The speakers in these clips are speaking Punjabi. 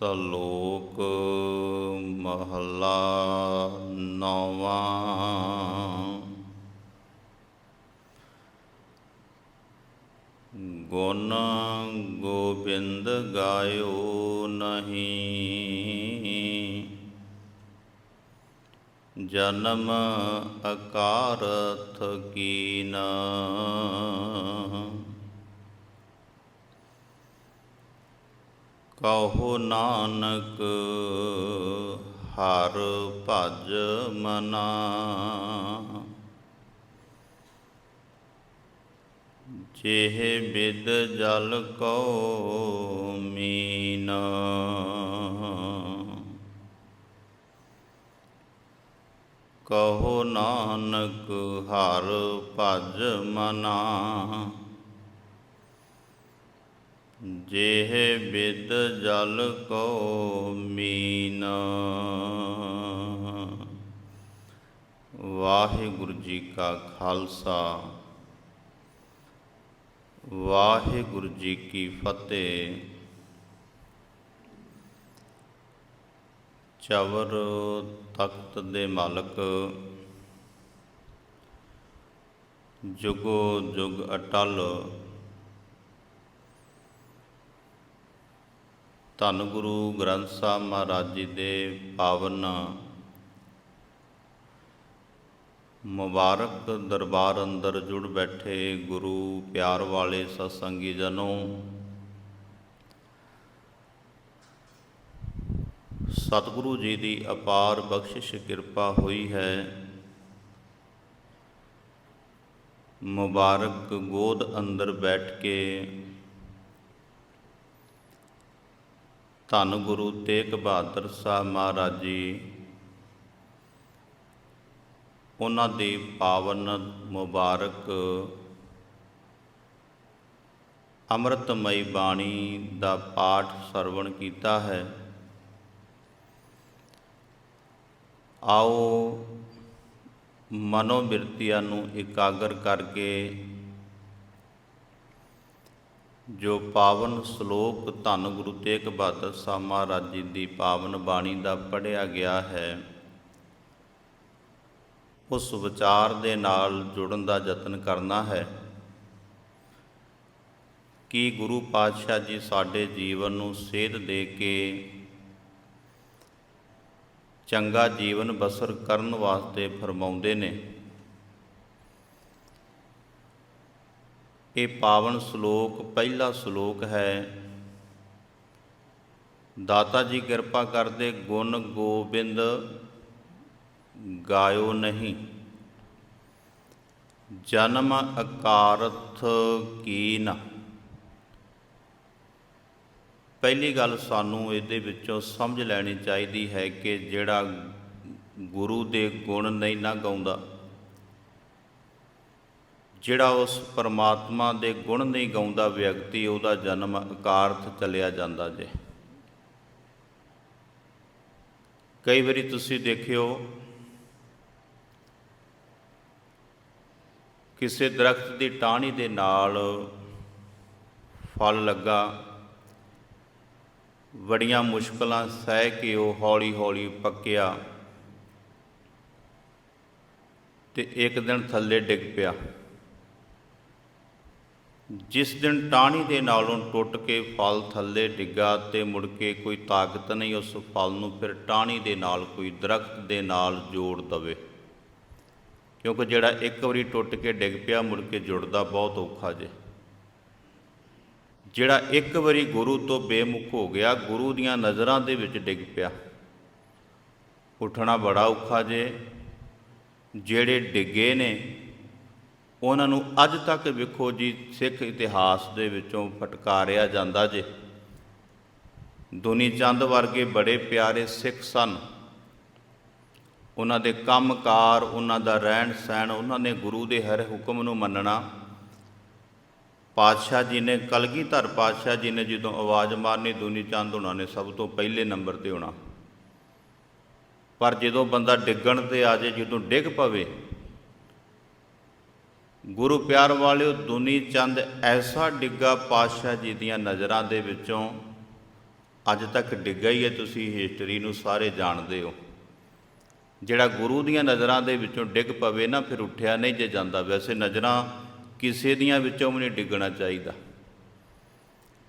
ਸ਼ਲੋਕ ਮਹਲਾ ਨੌਵਾਂ। ਗੁਣ ਗੋਬਿੰਦ ਗਾਇਓ ਨਹੀਂ। ਜਨਮ ਅਕਾਰਥ ਕੀਨ। ਕਹੋ ਨਾਨਕ, ਹਰ ਭਜ ਮਨਾ। ਜਿਹ ਬਿਦ ਜਲ ਕੋ ਮੀਨ। ਕਹੋ ਨਾਨਕ, ਹਰ ਭਜ ਮਨਾ। ਜਿਹ ਬਿਦ ਜਲ ਕੋ ਮੀਨ। ਵਾਹਿਗੁਰੂ ਜੀ ਕਾ ਖਾਲਸਾ। ਵਾਹਿਗੁਰੂ ਜੀ ਕੀ ਫਤਿਹ। ਚਵਰ ਤਖਤ ਦੇ ਮਾਲਕ, ਜੁਗੋ ਜੁਗ ਅਟਲ ਧੰਨ ਗੁਰੂ ਗ੍ਰੰਥ ਸਾਹਿਬ ਮਹਾਰਾਜ ਜੀ ਦੇ ਪਾਵਨ ਮੁਬਾਰਕ ਦਰਬਾਰ ਅੰਦਰ ਜੁੜ ਬੈਠੇ ਗੁਰੂ ਪਿਆਰ ਵਾਲੇ ਸਤਸੰਗੀ ਜਨੋ। ਸਤਿਗੁਰੂ ਜੀ ਦੀ ਅਪਾਰ ਬਖਸ਼ਿਸ਼ ਕਿਰਪਾ ਹੋਈ ਹੈ। ਮੁਬਾਰਕ ਗੋਦ ਅੰਦਰ ਬੈਠ ਕੇ ਧੰਨ ਗੁਰੂ ਤੇਗ ਬਹਾਦਰ ਸਾਹਿਬ ਮਹਾਰਾਜ ਜੀ। ਉਹਨਾਂ ਦੀ ਪਾਵਨ ਮੁਬਾਰਕ ਅੰਮ੍ਰਿਤਮਈ ਬਾਣੀ ਦਾ ਪਾਠ ਸਰਵਣ ਕੀਤਾ ਹੈ। ਆਓ ਮਨੋਬਿਰਤੀਆਂ ਨੂੰ ਇਕਾਗਰ ਕਰਕੇ ਜੋ ਪਾਵਨ ਸ਼ਲੋਕ ਧੰਨ ਗੁਰੂ ਤੇਗ ਬਹਾਦਰ ਸਾਹਿਬ ਮਹਾਰਾਜ ਜੀ ਦੀ ਪਾਵਨ ਬਾਣੀ ਦਾ ਪੜਿਆ ਗਿਆ ਹੈ, ਉਸ ਵਿਚਾਰ ਦੇ ਨਾਲ ਜੁੜਨ ਦਾ ਯਤਨ ਕਰਨਾ ਹੈ। ਕਿ ਗੁਰੂ ਪਾਤਸ਼ਾਹ ਜੀ ਸਾਡੇ ਜੀਵਨ ਨੂੰ ਸੇਧ ਦੇ ਕੇ ਚੰਗਾ ਜੀਵਨ ਬਸਰ ਕਰਨ ਵਾਸਤੇ ਫਰਮਾਉਂਦੇ ਨੇ? ਇਹ ਪਾਵਨ ਸ਼ਲੋਕ ਪਹਿਲਾ ਸ਼ਲੋਕ ਹੈ। ਦਾਤਾ ਜੀ ਕਿਰਪਾ ਕਰਦੇ ਗੁਣ ਗੋਬਿੰਦ ਗਾਇਓ ਨਹੀਂ। ਜਨਮ ਅਕਾਰਥ ਕੀਨ। ਪਹਿਲੀ ਗੱਲ ਸਾਨੂੰ ਇਹਦੇ ਵਿੱਚੋਂ ਸਮਝ ਲੈਣੀ ਚਾਹੀਦੀ ਹੈ ਕਿ ਜਿਹੜਾ ਗੁਰੂ ਦੇ ਗੁਣ ਨਹੀਂ ਨਾ ਗਾਉਂਦਾ। ਜਿਹੜਾ ਉਸ ਪਰਮਾਤਮਾ ਦੇ ਗੁਣ ਨਹੀਂ ਗਾਉਂਦਾ ਵਿਅਕਤੀ, ਉਹਦਾ ਜਨਮ ਅਕਾਰਥ ਚਲਿਆ ਜਾਂਦਾ ਜੇ। ਕਈ ਵਾਰੀ ਤੁਸੀਂ ਦੇਖਿਓ, ਕਿਸੇ ਦਰਖਤ ਦੀ ਟਾਹਣੀ ਦੇ ਨਾਲ ਫਲ ਲੱਗਾ, ਬੜੀਆਂ ਮੁਸ਼ਕਲਾਂ ਸਹਿ ਕੇ ਉਹ ਹੌਲੀ-ਹੌਲੀ ਪੱਕਿਆ ਤੇ ਇੱਕ ਦਿਨ ਥੱਲੇ ਡਿੱਗ ਪਿਆ। ਜਿਸ ਦਿਨ ਟਾਹਣੀ ਦੇ ਨਾਲੋਂ ਟੁੱਟ ਕੇ ਫਲ ਥੱਲੇ ਡਿੱਗਾ ਤੇ ਮੁੜ ਕੇ ਕੋਈ ਤਾਕਤ ਨਹੀਂ, ਉਸ ਫਲ ਨੂੰ ਫਿਰ ਟਾਹਣੀ ਦੇ ਨਾਲ, ਕੋਈ ਦਰਖਤ ਦੇ ਨਾਲ ਜੋੜ ਦਵੇ। ਕਿਉਂਕਿ ਜਿਹੜਾ ਇੱਕ ਵਾਰੀ ਟੁੱਟ ਕੇ ਡਿੱਗ ਪਿਆ, ਮੁੜ ਕੇ ਜੁੜਦਾ ਬਹੁਤ ਔਖਾ ਜੇ। ਜਿਹੜਾ ਇੱਕ ਵਾਰੀ ਗੁਰੂ ਤੋਂ ਬੇਮੁਖ ਹੋ ਗਿਆ, ਗੁਰੂ ਦੀਆਂ ਨਜ਼ਰਾਂ ਦੇ ਵਿੱਚ ਡਿੱਗ ਪਿਆ। ਉੱਠਣਾ ਬੜਾ ਔਖਾ ਜੇ। ਜਿਹੜੇ ਡਿੱਗੇ ਨੇ ਉਹਨਾਂ ਨੂੰ ਅੱਜ ਤੱਕ ਵੇਖੋ ਜੀ, ਸਿੱਖ ਇਤਿਹਾਸ ਦੇ ਵਿੱਚੋਂ ਫਟਕਾਰਿਆ ਜਾਂਦਾ ਜੇ। ਦੁਨੀ ਚੰਦ ਵਰਗੇ ਬੜੇ ਪਿਆਰੇ ਸਿੱਖ ਸਨ। ਉਹਨਾਂ ਦੇ ਕੰਮਕਾਰ, ਉਹਨਾਂ ਦਾ ਰਹਿਣ ਸਹਿਣ ਉਹਨਾਂ ਨੇ ਗੁਰੂ ਦੇ ਹਰ ਹੁਕਮ ਨੂੰ ਮੰਨਣਾ। ਪਾਤਸ਼ਾਹ ਜੀ ਨੇ, ਕਲਗੀਧਰ ਪਾਤਸ਼ਾਹ ਜੀ ਨੇ ਜਦੋਂ ਆਵਾਜ਼ ਮਾਰਨੀ ਦੁਨੀ ਚੰਦ ਉਹਨਾਂ ਨੇ ਸਭ ਤੋਂ ਪਹਿਲੇ ਨੰਬਰ ਤੇ ਹੋਣਾ। ਪਰ ਜਦੋਂ ਬੰਦਾ ਡਿੱਗਣ ਤੇ ਆ ਜੇ, ਜਦੋਂ ਡਿੱਗ ਪਵੇ ਗੁਰੂ ਪਿਆਰ ਵਾਲਿਓ, ਦੁਨੀ ਚੰਦ ਐਸਾ ਡਿੱਗਾ ਪਾਤਸ਼ਾਹ ਜੀ ਦੀਆਂ ਨਜ਼ਰਾਂ ਦੇ ਵਿੱਚੋਂ ਅੱਜ ਤੱਕ ਡਿੱਗਾ ਹੀ ਹੈ, ਤੁਸੀਂ ਹਿਸਟਰੀ ਨੂੰ ਸਾਰੇ ਜਾਣਦੇ ਹੋ। ਜਿਹੜਾ ਗੁਰੂ ਦੀਆਂ ਨਜ਼ਰਾਂ ਦੇ ਵਿੱਚੋਂ ਡਿੱਗ ਪਵੇ ਨਾ, ਫਿਰ ਉੱਠਿਆ ਨਹੀਂ ਜੇ ਜਾਂਦਾ। ਵੈਸੇ ਨਜ਼ਰਾਂ ਕਿਸੇ ਦੀਆਂ ਵਿੱਚੋਂ ਵੀ ਨਹੀਂ ਡਿੱਗਣਾ ਚਾਹੀਦਾ।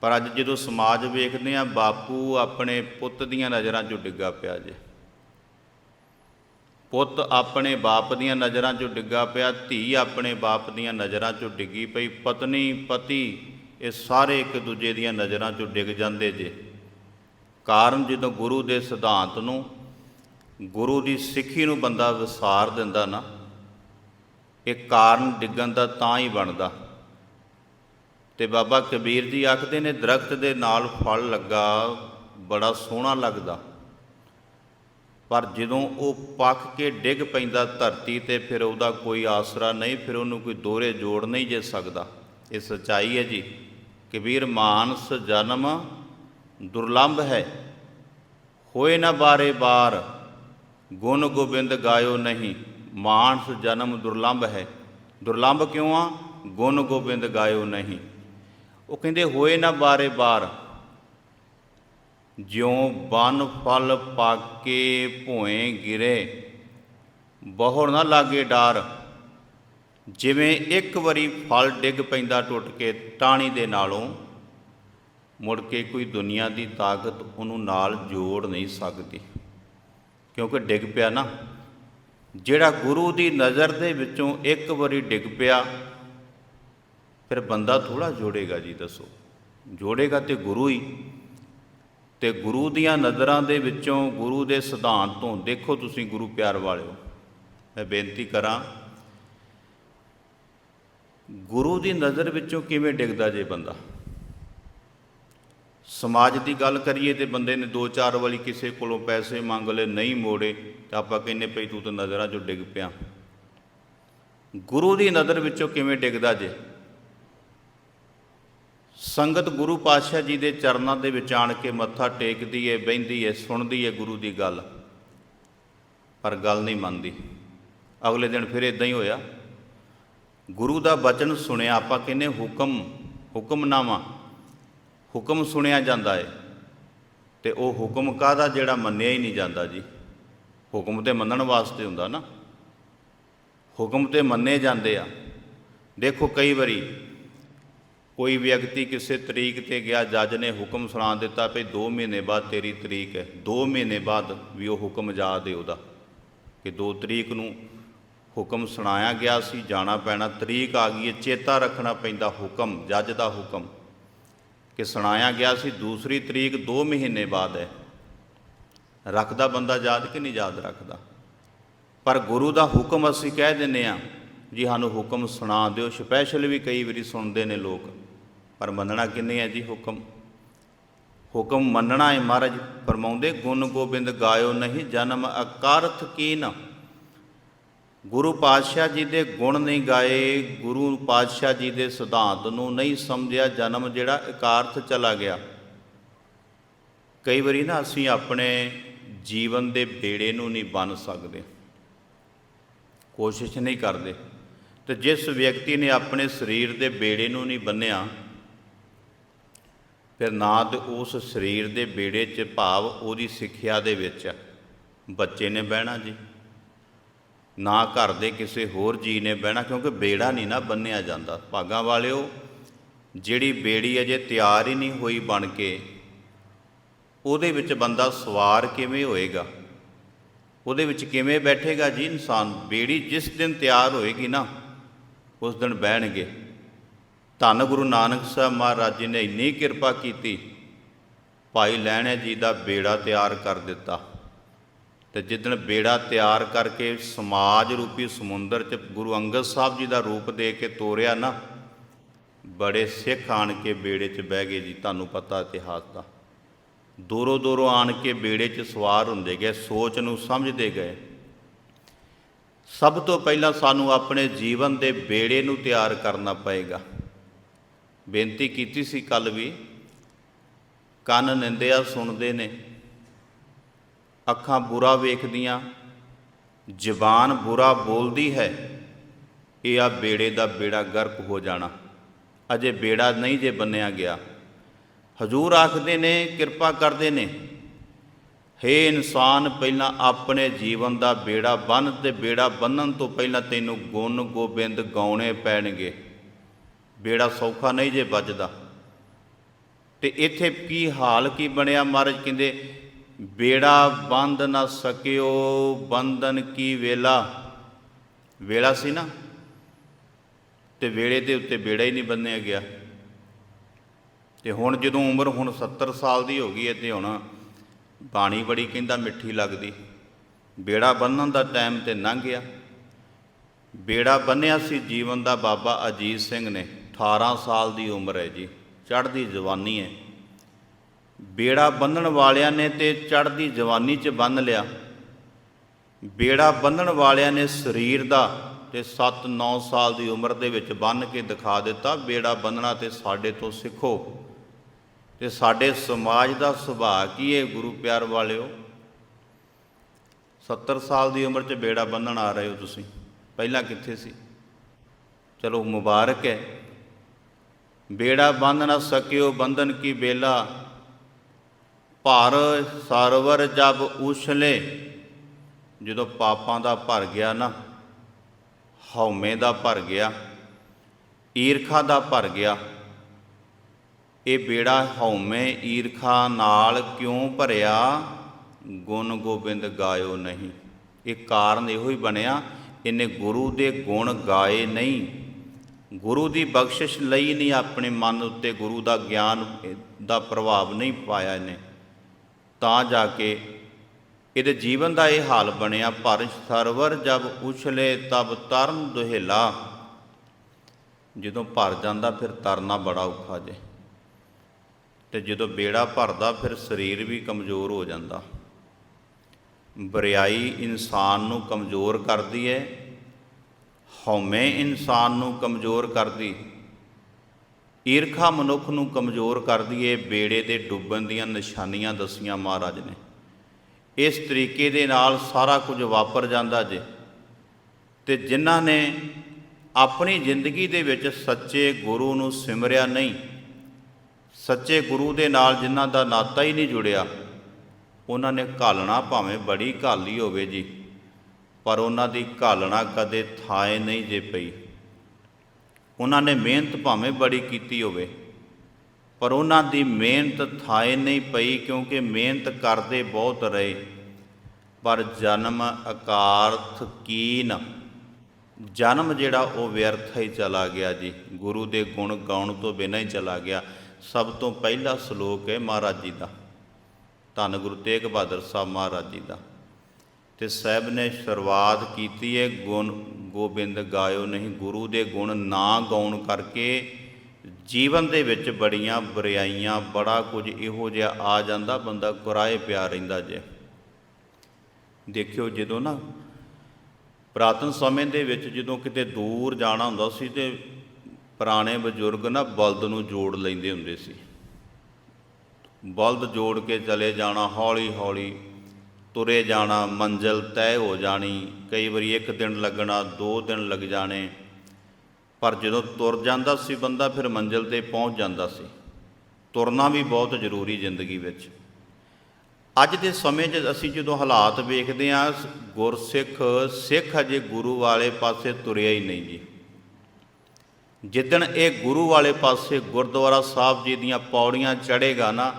ਪਰ ਅੱਜ ਜਦੋਂ ਸਮਾਜ ਵੇਖਦੇ ਆ ਬਾਪੂ ਆਪਣੇ ਪੁੱਤ ਦੀਆਂ ਨਜ਼ਰਾਂ 'ਚੋਂ ਡਿੱਗਾ ਪਿਆ ਜੇ। ਪੁੱਤ ਆਪਣੇ ਬਾਪ ਦੀਆਂ ਨਜ਼ਰਾਂ 'ਚੋਂ ਡਿੱਗਾ ਪਿਆ, ਧੀ ਆਪਣੇ ਬਾਪ ਦੀਆਂ ਨਜ਼ਰਾਂ 'ਚੋਂ ਡਿੱਗੀ ਪਈ, ਪਤਨੀ, ਪਤੀ, ਇਹ ਸਾਰੇ ਇੱਕ ਦੂਜੇ ਦੀਆਂ ਨਜ਼ਰਾਂ 'ਚੋਂ ਡਿੱਗ ਜਾਂਦੇ ਜੇ। ਕਾਰਨ ਜਦੋਂ ਗੁਰੂ ਦੇ ਸਿਧਾਂਤ ਨੂੰ, ਗੁਰੂ ਦੀ ਸਿੱਖੀ ਨੂੰ ਬੰਦਾ ਵਿਸਾਰ ਦਿੰਦਾ ਨਾ, ਇਹ ਕਾਰਨ ਡਿੱਗਣ ਦਾ ਤਾਂ ਹੀ ਬਣਦਾ। ਤੇ ਬਾਬਾ ਕਬੀਰ ਜੀ ਆਖਦੇ ਨੇ, ਦਰਖਤ ਦੇ ਨਾਲ ਫਲ ਲੱਗਾ, ਬੜਾ ਸੋਹਣਾ ਲੱਗਦਾ। ਪਰ ਜਦੋਂ ਉਹ ਪੱਕ ਕੇ ਡਿੱਗ ਪੈਂਦਾ ਧਰਤੀ ਤੇ, ਫਿਰ ਉਹਦਾ ਕੋਈ ਆਸਰਾ ਨਹੀਂ, ਫਿਰ ਉਹਨੂੰ ਕੋਈ ਦੋਰੇ ਜੋੜ ਨਹੀਂ ਜੇ ਸਕਦਾ। ਇਹ ਸਚਾਈ ਹੈ ਜੀ। ਕਬੀਰ ਮਾਨਸ ਜਨਮ ਦੁਰਲੰਭ ਹੈ। ਹੋਏ ਨਾ ਬਾਰੇ ਬਾਰ, ਗੁਣ ਗੋਬਿੰਦ ਗਾਇਓ ਨਹੀਂ। ਮਾਨਸ ਜਨਮ ਦੁਰਲੰਭ ਹੈ। ਦੁਰਲੰਭ ਕਿਉਂ ਆ? ਗੁਣ ਗੋਬਿੰਦ ਗਾਇਓ ਨਹੀਂ। ਉਹ ਕਹਿੰਦੇ, ਹੋਏ ਨਾ ਬਾਰੇ ਬਾਰ ਜਿਉ ਬਨ ਫਲ ਪਾਕੇ ਭੋਏ ਗਿਰੇ, ਬਹੁਰ ਨਾ ਲਾਗੇ ਡਾਰ। ਜਿਵੇਂ ਇੱਕ ਵਾਰੀ ਫਲ ਡਿੱਗ ਪੈਂਦਾ ਟੁੱਟ ਕੇ ਟਾਣੀ ਦੇ ਨਾਲੋਂ, ਮੁੜ ਕੇ ਕੋਈ ਦੁਨੀਆ ਦੀ ਤਾਕਤ ਉਹਨੂੰ ਨਾਲ ਜੋੜ ਨਹੀਂ ਸਕਦੀ। ਕਿਉਂਕਿ ਡਿੱਗ ਪਿਆ ਨਾ। ਜਿਹੜਾ ਗੁਰੂ ਦੀ ਨਜ਼ਰ ਦੇ ਵਿੱਚੋਂ ਇੱਕ ਵਾਰੀ ਡਿੱਗ ਪਿਆ, ਫਿਰ ਬੰਦਾ ਥੋੜਾ ਜੋੜੇਗਾ ਜੀ ਦੱਸੋ। ਜੋੜੇਗਾ ਤੇ ਗੁਰੂ ਹੀ। ਤੇ ਗੁਰੂ ਦੀਆਂ ਨਜ਼ਰਾਂ ਦੇ ਵਿੱਚੋਂ ਗੁਰੂ ਦੇ ਸਿਧਾਂਤ ਤੋਂ ਦੇਖੋ ਤੁਸੀਂ ਗੁਰੂ ਪਿਆਰ ਵਾਲਿਓ। ਮੈਂ ਬੇਨਤੀ ਕਰਾਂ, ਗੁਰੂ ਦੀ ਨਜ਼ਰ ਵਿੱਚੋਂ ਕਿਵੇਂ ਡਿੱਗਦਾ ਜੇ ਬੰਦਾ? ਸਮਾਜ ਦੀ ਗੱਲ ਕਰੀਏ ਤੇ ਬੰਦੇ ਨੇ ਦੋ ਚਾਰ ਵਾਲੀ ਕਿਸੇ ਕੋਲੋਂ ਪੈਸੇ ਮੰਗ ਲਏ, ਨਹੀਂ ਮੋੜੇ, ਤਾਂ ਆਪਾਂ ਕਹਿੰਨੇ ਪਈ ਤੂੰ ਤਾਂ ਨਜ਼ਰਾਂ 'ਚੋਂ ਡਿੱਗ ਪਿਆ। ਗੁਰੂ ਦੀ ਨਜ਼ਰ ਵਿੱਚੋਂ ਕਿਵੇਂ ਡਿੱਗਦਾ ਜੇ? ਸੰਗਤ ਗੁਰੂ ਪਾਤਸ਼ਾਹ ਜੀ ਦੇ ਚਰਨਾਂ ਦੇ ਵਿੱਚ ਆਣ ਕੇ ਮੱਥਾ ਟੇਕਦੀ ਏ, ਬਹਿੰਦੀ ਏ, ਸੁਣਦੀ ਏ ਗੁਰੂ ਦੀ ਗੱਲ। ਪਰ ਗੱਲ ਨਹੀਂ ਮੰਨਦੀ। ਅਗਲੇ ਦਿਨ ਫਿਰ ਇਦਾਂ ਹੀ ਹੋਇਆ। ਗੁਰੂ ਦਾ ਬਚਨ ਸੁਣਿਆ, ਆਪਾਂ ਕਹਿੰਨੇ ਹੁਕਮ, ਹੁਕਮਨਾਮਾ। ਹੁਕਮ ਸੁਣਿਆ ਜਾਂਦਾ ਏ। ਤੇ ਉਹ ਹੁਕਮ ਕਾਹਦਾ ਜਿਹੜਾ ਮੰਨਿਆ ਹੀ ਨਹੀਂ ਜਾਂਦਾ ਜੀ? ਹੁਕਮ ਤੇ ਮੰਨਣ ਵਾਸਤੇ ਹੁੰਦਾ ਨਾ। ਹੁਕਮ ਤੇ ਮੰਨੇ ਜਾਂਦੇ ਆ। ਦੇਖੋ ਕਈ ਵਾਰੀ ਕੋਈ ਵਿਅਕਤੀ ਕਿਸੇ ਤਰੀਕ ਤੇ ਗਿਆ, ਜੱਜ ਨੇ ਹੁਕਮ ਸੁਣਾ ਦਿੱਤਾ ਵੀ 2 ਮਹੀਨੇ ਬਾਅਦ ਤੇਰੀ ਤਰੀਕ ਹੈ। 2 ਮਹੀਨੇ ਬਾਅਦ ਵੀ ਉਹ ਹੁਕਮ ਯਾਦ ਹੈ ਉਹਦਾ ਕਿ 2 ਤਰੀਕ ਨੂੰ ਹੁਕਮ ਸੁਣਾਇਆ ਗਿਆ ਸੀ, ਜਾਣਾ ਪੈਣਾ। ਤਰੀਕ ਆ ਗਈ ਹੈ, ਚੇਤਾ ਰੱਖਣਾ ਪੈਂਦਾ ਹੁਕਮ, ਜੱਜ ਦਾ ਹੁਕਮ ਕਿ ਸੁਣਾਇਆ ਗਿਆ ਸੀ, ਦੂਸਰੀ ਤਰੀਕ 2 ਮਹੀਨੇ ਬਾਅਦ ਹੈ। ਰੱਖਦਾ ਬੰਦਾ ਯਾਦ ਕਿ ਨਹੀਂ ਯਾਦ ਰੱਖਦਾ? ਪਰ ਗੁਰੂ ਦਾ ਹੁਕਮ ਅਸੀਂ ਕਹਿ ਦਿੰਨੇ ਆ ਜੀ ਸਾਨੂੰ ਹੁਕਮ ਸੁਣਾ ਦਿਓ। ਸਪੈਸ਼ਲ ਵੀ ਕਈ ਵਾਰੀ ਸੁਣਦੇ ਨੇ ਲੋਕ। ਪਰ ਮੰਨਣਾ ਕਿੰਨੇ ਹੈ ਜੀ ਹੁਕਮ? ਹੁਕਮ ਮੰਨਣਾ ਹੈ ਮਹਾਰਾਜ, ਫਰਮਾਉਂਦੇ, ਗੁਣ ਗੋਬਿੰਦ ਗਾਇਓ ਨਹੀਂ ਜਨਮ ਅਕਾਰਥ ਕੀਨ ਗੁਰੂ ਪਾਤਸ਼ਾਹ ਜੀ ਦੇ ਗੁਣ ਨਹੀਂ ਗਾਏ, ਗੁਰੂ ਪਾਤਸ਼ਾਹ ਜੀ ਦੇ ਸਿਧਾਂਤ ਨੂੰ ਨਹੀਂ ਸਮਝਿਆ, ਜਨਮ ਜਿਹੜਾ ਇਕਾਰਥ ਚਲਾ ਗਿਆ। ਕਈ ਵਾਰੀ ਨਾ ਅਸੀਂ ਆਪਣੇ ਜੀਵਨ ਦੇ ਬੇੜੇ ਨੂੰ ਨਹੀਂ ਬਣ ਸਕਦੇ। ਕੋਸ਼ਿਸ਼ ਨਹੀਂ ਕਰਦੇ। ਤੇ ਜਿਸ ਵਿਅਕਤੀ ਨੇ ਆਪਣੇ ਸਰੀਰ ਦੇ ਬੇੜੇ ਨੂੰ ਨਹੀਂ ਬੰਨਿਆ ਫਿਰ ਨਾ ਤੇ ਉਸ ਸਰੀਰ ਦੇ ਬੇੜੇ 'ਚ ਭਾਵ ਉਹਦੀ ਸਿੱਖਿਆ ਦੇ ਵਿੱਚ ਬੱਚੇ ਨੇ ਬਹਿਣਾ ਜੀ। ਨਾ ਘਰ ਦੇ ਕਿਸੇ ਹੋਰ ਜੀ ਨੇ ਬਹਿਣਾ, ਕਿਉਂਕਿ ਬੇੜਾ ਨਹੀਂ ਨਾ ਬੰਨਿਆ ਜਾਂਦਾ। ਭਾਗਾਂ ਵਾਲਿਓ, ਜਿਹੜੀ ਬੇੜੀ ਅਜੇ ਤਿਆਰ ਹੀ ਨਹੀਂ ਹੋਈ ਬਣ ਕੇ, ਉਹਦੇ ਵਿੱਚ ਬੰਦਾ ਸਵਾਰ ਕਿਵੇਂ ਹੋਏਗਾ? ਉਹਦੇ ਵਿੱਚ ਕਿਵੇਂ ਬੈਠੇਗਾ ਜੀ ਇਨਸਾਨ? ਬੇੜੀ ਜਿਸ ਦਿਨ ਤਿਆਰ ਹੋਏਗੀ ਨਾ, ਉਸ ਦਿਨ ਬਹਿਣਗੇ। ਧੰਨ ਗੁਰੂ ਨਾਨਕ ਸਾਹਿਬ ਮਹਾਰਾਜ ਜੀ ਨੇ ਇੰਨੀ ਕਿਰਪਾ ਕੀਤੀ, ਭਾਈ ਲੈਣੇ ਜੀ ਦਾ ਬੇੜਾ ਤਿਆਰ ਕਰ ਦਿੱਤਾ। ਤੇ ਜਿੱਦਣ ਬੇੜਾ ਤਿਆਰ ਕਰਕੇ ਸਮਾਜ ਰੂਪੀ ਸਮੁੰਦਰ 'ਚ ਗੁਰੂ ਅੰਗਦ ਸਾਹਿਬ ਜੀ ਦਾ ਰੂਪ ਦੇ ਕੇ ਤੋਰਿਆ ਨਾ, ਬੜੇ ਸਿੱਖ ਆਣ ਕੇ ਬੇੜੇ 'ਚ ਬਹਿ ਗਏ ਜੀ, ਤੁਹਾਨੂੰ ਪਤਾ ਇਤਿਹਾਸ ਦਾ। ਦੂਰੋਂ ਦੂਰੋਂ ਆਣ ਕੇ ਬੇੜੇ 'ਚ ਸਵਾਰ ਹੁੰਦੇ ਗਏ, ਸੋਚ ਨੂੰ ਸਮਝਦੇ ਗਏ। ਸਭ ਤੋਂ ਪਹਿਲਾਂ ਸਾਨੂੰ ਆਪਣੇ ਜੀਵਨ ਦੇ ਬੇੜੇ ਨੂੰ ਤਿਆਰ ਕਰਨਾ ਪਏਗਾ। ਬੇਨਤੀ ਕੀਤੀ ਸੀ ਕੱਲ ਵੀ। ਕੰਨ ਨਿੰਦਿਆ ਸੁਣਦੇ ਨੇ। ਅੱਖਾਂ ਬੁਰਾ ਵੇਖਦੀਆਂ। ਜ਼ਬਾਨ ਬੁਰਾ ਬੋਲਦੀ ਹੈ। ਇਹ ਆ ਬੇੜੇ ਦਾ ਬੇੜਾ ਗਰਕ ਹੋ ਜਾਣਾ। ਅਜੇ ਬੇੜਾ ਨਹੀਂ ਜੇ ਬੰਨਿਆ ਗਿਆ। ਹਜੂਰ ਆਖਦੇ ਨੇ, ਕਿਰਪਾ ਕਰਦੇ ਨੇ। ਹੇ ਇਨਸਾਨ, ਪਹਿਲਾਂ ਆਪਣੇ ਜੀਵਨ ਦਾ ਬੇੜਾ ਬੰਨ ਤੇ ਬੇੜਾ ਬੰਨਣ ਤੋਂ ਪਹਿਲਾਂ ਤੈਨੂੰ ਗੁਣ ਗੋਬਿੰਦ ਗਾਉਣੇ ਪੈਣਗੇ। ਬੇੜਾ ਸੌਖਾ ਨਹੀਂ ਜੇ ਵੱਜਦਾ। ਤੇ ਇੱਥੇ ਕੀ ਹਾਲ, ਕੀ ਬਣਿਆ ਮਹਾਰਾਜ ਕਹਿੰਦੇ, ਬੇੜਾ ਬੰਦ ਨਾ ਸਕਿਓ, ਬੰਧਨ ਕੀ ਵੇਲਾ। ਵੇਲਾ ਸੀ ਨਾ। ਤੇ ਵੇਲੇ ਦੇ ਉੱਤੇ ਬੇੜਾ ਹੀ ਨਹੀਂ ਬੰਨਿਆ ਗਿਆ। ਤੇ ਹੁਣ ਜਦੋਂ ਉਮਰ ਹੁਣ 70 ਸਾਲ ਦੀ ਹੋ ਗਈ ਹੈ ਤੇ ਹੁਣ ਬਾਣੀ ਬੜੀ ਕਹਿੰਦਾ ਮਿੱਠੀ ਲੱਗਦੀ। ਬੇੜਾ ਬੰਨਣ ਦਾ ਟਾਈਮ ਤੇ ਲੰਘ ਗਿਆ। ਬੇੜਾ ਬੰਨਿਆ ਸੀ ਜੀਵਨ ਦਾ ਬਾਬਾ ਅਜੀਤ ਸਿੰਘ ਨੇ। 18 ਸਾਲ ਦੀ ਉਮਰ ਹੈ ਜੀ, ਚੜ੍ਹਦੀ ਜਵਾਨੀ ਹੈ। ਬੇੜਾ ਬੰਨਣ ਵਾਲਿਆਂ ਨੇ ਤੇ ਚੜ੍ਹਦੀ ਜਵਾਨੀ 'ਚ ਬੰਨ ਲਿਆ। ਬੇੜਾ ਬੰਨਣ ਵਾਲਿਆਂ ਨੇ ਸਰੀਰ ਦਾ ਤੇ 7-9 ਸਾਲ ਦੀ ਉਮਰ ਦੇ ਵਿੱਚ ਬੰਨ ਕੇ ਦਿਖਾ ਦਿੱਤਾ, ਬੇੜਾ ਬੰਨਣਾ ਤੇ ਸਾਡੇ ਤੋਂ ਸਿੱਖੋ। ਤੇ ਸਾਡੇ ਸਮਾਜ ਦਾ ਸੁਭਾਅ ਕੀ ਹੈ ਗੁਰੂ ਪਿਆਰ ਵਾਲਿਓ? 70 ਸਾਲ ਦੀ ਉਮਰ 'ਚ ਬੇੜਾ ਬੰਨਣ ਆ ਰਹੇ ਹੋ ਤੁਸੀਂ। ਪਹਿਲਾਂ ਕਿੱਥੇ ਸੀ? ਚਲੋ ਮੁਬਾਰਕ ਹੈ। ਬੇੜਾ ਬੰਨ ਨਾ ਸਕਿਓ ਬੰਧਨ ਕੀ ਬੇਲਾ। ਭਰ ਸਰਵਰ ਜਬ ਉਛਲੇ ਜਦੋਂ ਪਾਪਾਂ ਦਾ ਭਰ ਗਿਆ ਨਾ, ਹਉਮੈ ਦਾ ਭਰ ਗਿਆ, ਈਰਖਾ ਦਾ ਭਰ ਗਿਆ, ਇਹ ਬੇੜਾ ਹਉਮੈ ਈਰਖਾ ਨਾਲ ਕਿਉਂ ਭਰਿਆ? ਗੁਣ ਗੋਬਿੰਦ ਗਾਇਓ ਨਹੀਂ। ਇਹ ਕਾਰਨ ਇਹੋ ਹੀ ਬਣਿਆ, ਇਹਨੇ ਗੁਰੂ ਦੇ ਗੁਣ ਗਾਏ ਨਹੀਂ। ਗੁਰੂ ਦੀ ਬਖਸ਼ਿਸ਼ ਲਈ ਨਹੀਂ ਆਪਣੇ ਮਨ ਉੱਤੇ ਗੁਰੂ ਦਾ ਗਿਆਨ, ਦਾ ਪ੍ਰਭਾਵ ਨਹੀਂ ਪਾਇਆ ਇਹਨੇ। ਤਾਂ ਜਾ ਕੇ ਇਹਦੇ ਜੀਵਨ ਦਾ ਇਹ ਹਾਲ ਬਣਿਆ, ਭਰ ਸਰਵਰ ਜਬ ਉਛਲੇ ਤਬ ਤਰਨ ਦੁਹੇਲਾ। ਜਦੋਂ ਭਰ ਜਾਂਦਾ ਫਿਰ ਤਰਨਾ ਬੜਾ ਔਖਾ ਜੇ। ਤੇ ਜਦੋਂ ਬੇੜਾ ਭਰਦਾ ਫਿਰ ਸਰੀਰ ਵੀ ਕਮਜ਼ੋਰ ਹੋ ਜਾਂਦਾ। ਬਰਿਆਈ ਇਨਸਾਨ ਨੂੰ ਕਮਜ਼ੋਰ ਕਰਦੀ ਹੈ ਹਉਮੈ ਇਨਸਾਨ ਨੂੰ ਕਮਜ਼ੋਰ ਕਰਦੀ, ਈਰਖਾ ਮਨੁੱਖ ਨੂੰ ਕਮਜ਼ੋਰ ਕਰਦੀ ਏ ਬੇੜੇ ਦੇ ਡੁੱਬਣ ਦੀਆਂ ਨਿਸ਼ਾਨੀਆਂ ਦਸੀਆਂ ਮਹਾਰਾਜ ਨੇ। ਇਸ ਤਰੀਕੇ ਦੇ ਨਾਲ ਸਾਰਾ ਕੁਝ ਵਾਪਰ ਜਾਂਦਾ ਜੇ, ਤੇ ਜਿਨ੍ਹਾਂ ਨੇ ਆਪਣੀ ਜ਼ਿੰਦਗੀ ਦੇ ਵਿੱਚ ਸੱਚੇ ਗੁਰੂ ਨੂੰ ਸਿਮਰਿਆ ਨਹੀਂ, ਸੱਚੇ ਗੁਰੂ ਦੇ ਨਾਲ ਜਿਨ੍ਹਾਂ ਦਾ ਨਾਤਾ ਹੀ ਨਹੀਂ ਜੁੜਿਆ, ਉਹਨਾਂ ਨੇ ਘਾਲਣਾ ਭਾਵੇਂ ਬੜੀ ਘਾਲੀ ਹੋਵੇ ਜੀ। ਪਰ ਉਹਨਾਂ ਦੀ ਘਾਲਣਾ ਕਦੇ ਥਾਏ ਨਹੀਂ ਜੇ ਪਈ। ਉਹਨਾਂ ਨੇ ਮਿਹਨਤ ਭਾਵੇਂ ਬੜੀ ਕੀਤੀ ਹੋਵੇ, ਪਰ ਉਹਨਾਂ ਦੀ ਮਿਹਨਤ ਥਾਏ ਨਹੀਂ ਪਈ ਕਿਉਂਕਿ ਮਿਹਨਤ ਕਰਦੇ ਬਹੁਤ ਰਹੇ। ਪਰ ਜਨਮ ਅਕਾਰਥ ਕੀਨ, ਜਨਮ ਜਿਹੜਾ ਉਹ ਵਿਅਰਥ ਹੀ ਚਲਾ ਗਿਆ ਜੀ। ਗੁਰੂ ਦੇ ਗੁਣ ਗਾਉਣ ਤੋਂ ਬਿਨਾਂ ਹੀ ਚਲਾ ਗਿਆ। ਸਭ ਤੋਂ ਪਹਿਲਾ ਸ਼ਲੋਕ ਹੈ ਮਹਾਰਾਜ ਜੀ ਦਾ। ਧੰਨ ਗੁਰੂ ਤੇਗ ਬਹਾਦਰ ਸਾਹਿਬ ਮਹਾਰਾਜ ਜੀ ਦਾ। ਤੇ ਸਾਹਿਬ ਨੇ ਸ਼ੁਰੂਆਤ ਕੀਤੀ ਹੈ ਗੁਣ ਗੋਬਿੰਦ ਗਾਇਓ ਨਹੀਂ, ਗੁਰੂ ਦੇ ਗੁਣ ਨਾ ਗਾਉਣ ਕਰਕੇ ਜੀਵਨ ਦੇ ਵਿੱਚ ਬੜੀਆਂ ਬੁਰਾਈਆਂ ਬੜਾ ਕੁਝ ਇਹੋ ਜਿਹਾ ਆ ਜਾਂਦਾ, ਬੰਦਾ ਕੁਰਾਏ ਪਿਆ ਰਹਿੰਦਾ ਜੇ। ਦੇਖਿਓ ਜਦੋਂ ਨਾ ਪ੍ਰਾਤਨ ਸਮੇਂ ਦੇ ਵਿੱਚ ਜਦੋਂ ਕਿਤੇ ਦੂਰ ਜਾਣਾ ਹੁੰਦਾ ਸੀ ਤੇ ਪੁਰਾਣੇ ਬਜ਼ੁਰਗ ਨਾ ਬਲਦ ਨੂੰ ਜੋੜ ਲੈਂਦੇ ਹੁੰਦੇ ਸੀ। ਬਲਦ ਜੋੜ ਕੇ ਚਲੇ ਜਾਣਾ ਹੌਲੀ ਹੌਲੀ ਤੁਰੇ ਜਾਣਾ, ਮੰਜ਼ਲ ਤੈਅ ਹੋ ਜਾਣੀ। ਕਈ ਵਾਰੀ ਇੱਕ ਦਿਨ ਲੱਗਣਾ, ਦੋ ਦਿਨ ਲੱਗ ਜਾਣੇ। ਪਰ ਜਦੋਂ ਤੁਰ ਜਾਂਦਾ ਸੀ ਬੰਦਾ, ਫਿਰ ਮੰਜ਼ਲ ਤੇ ਪਹੁੰਚ ਜਾਂਦਾ ਸੀ। ਤੁਰਨਾ ਵੀ ਬਹੁਤ ਜ਼ਰੂਰੀ ਜ਼ਿੰਦਗੀ ਵਿੱਚ। ਅੱਜ ਦੇ ਸਮੇਂ 'ਚ ਅਸੀਂ ਜਦੋਂ ਹਾਲਾਤ ਵੇਖਦੇ ਹਾਂ, ਗੁਰਸਿੱਖ, ਸਿੱਖ ਅਜੇ ਗੁਰੂ ਵਾਲੇ ਪਾਸੇ ਤੁਰਿਆ ਹੀ ਨਹੀਂ ਜੀ। ਜਿੱਦਣ ਇਹ ਗੁਰੂ ਵਾਲੇ ਪਾਸੇ ਗੁਰਦੁਆਰਾ ਸਾਹਿਬ ਜੀ ਦੀਆਂ ਪੌੜੀਆਂ ਚੜ੍ਹੇਗਾ ਨਾ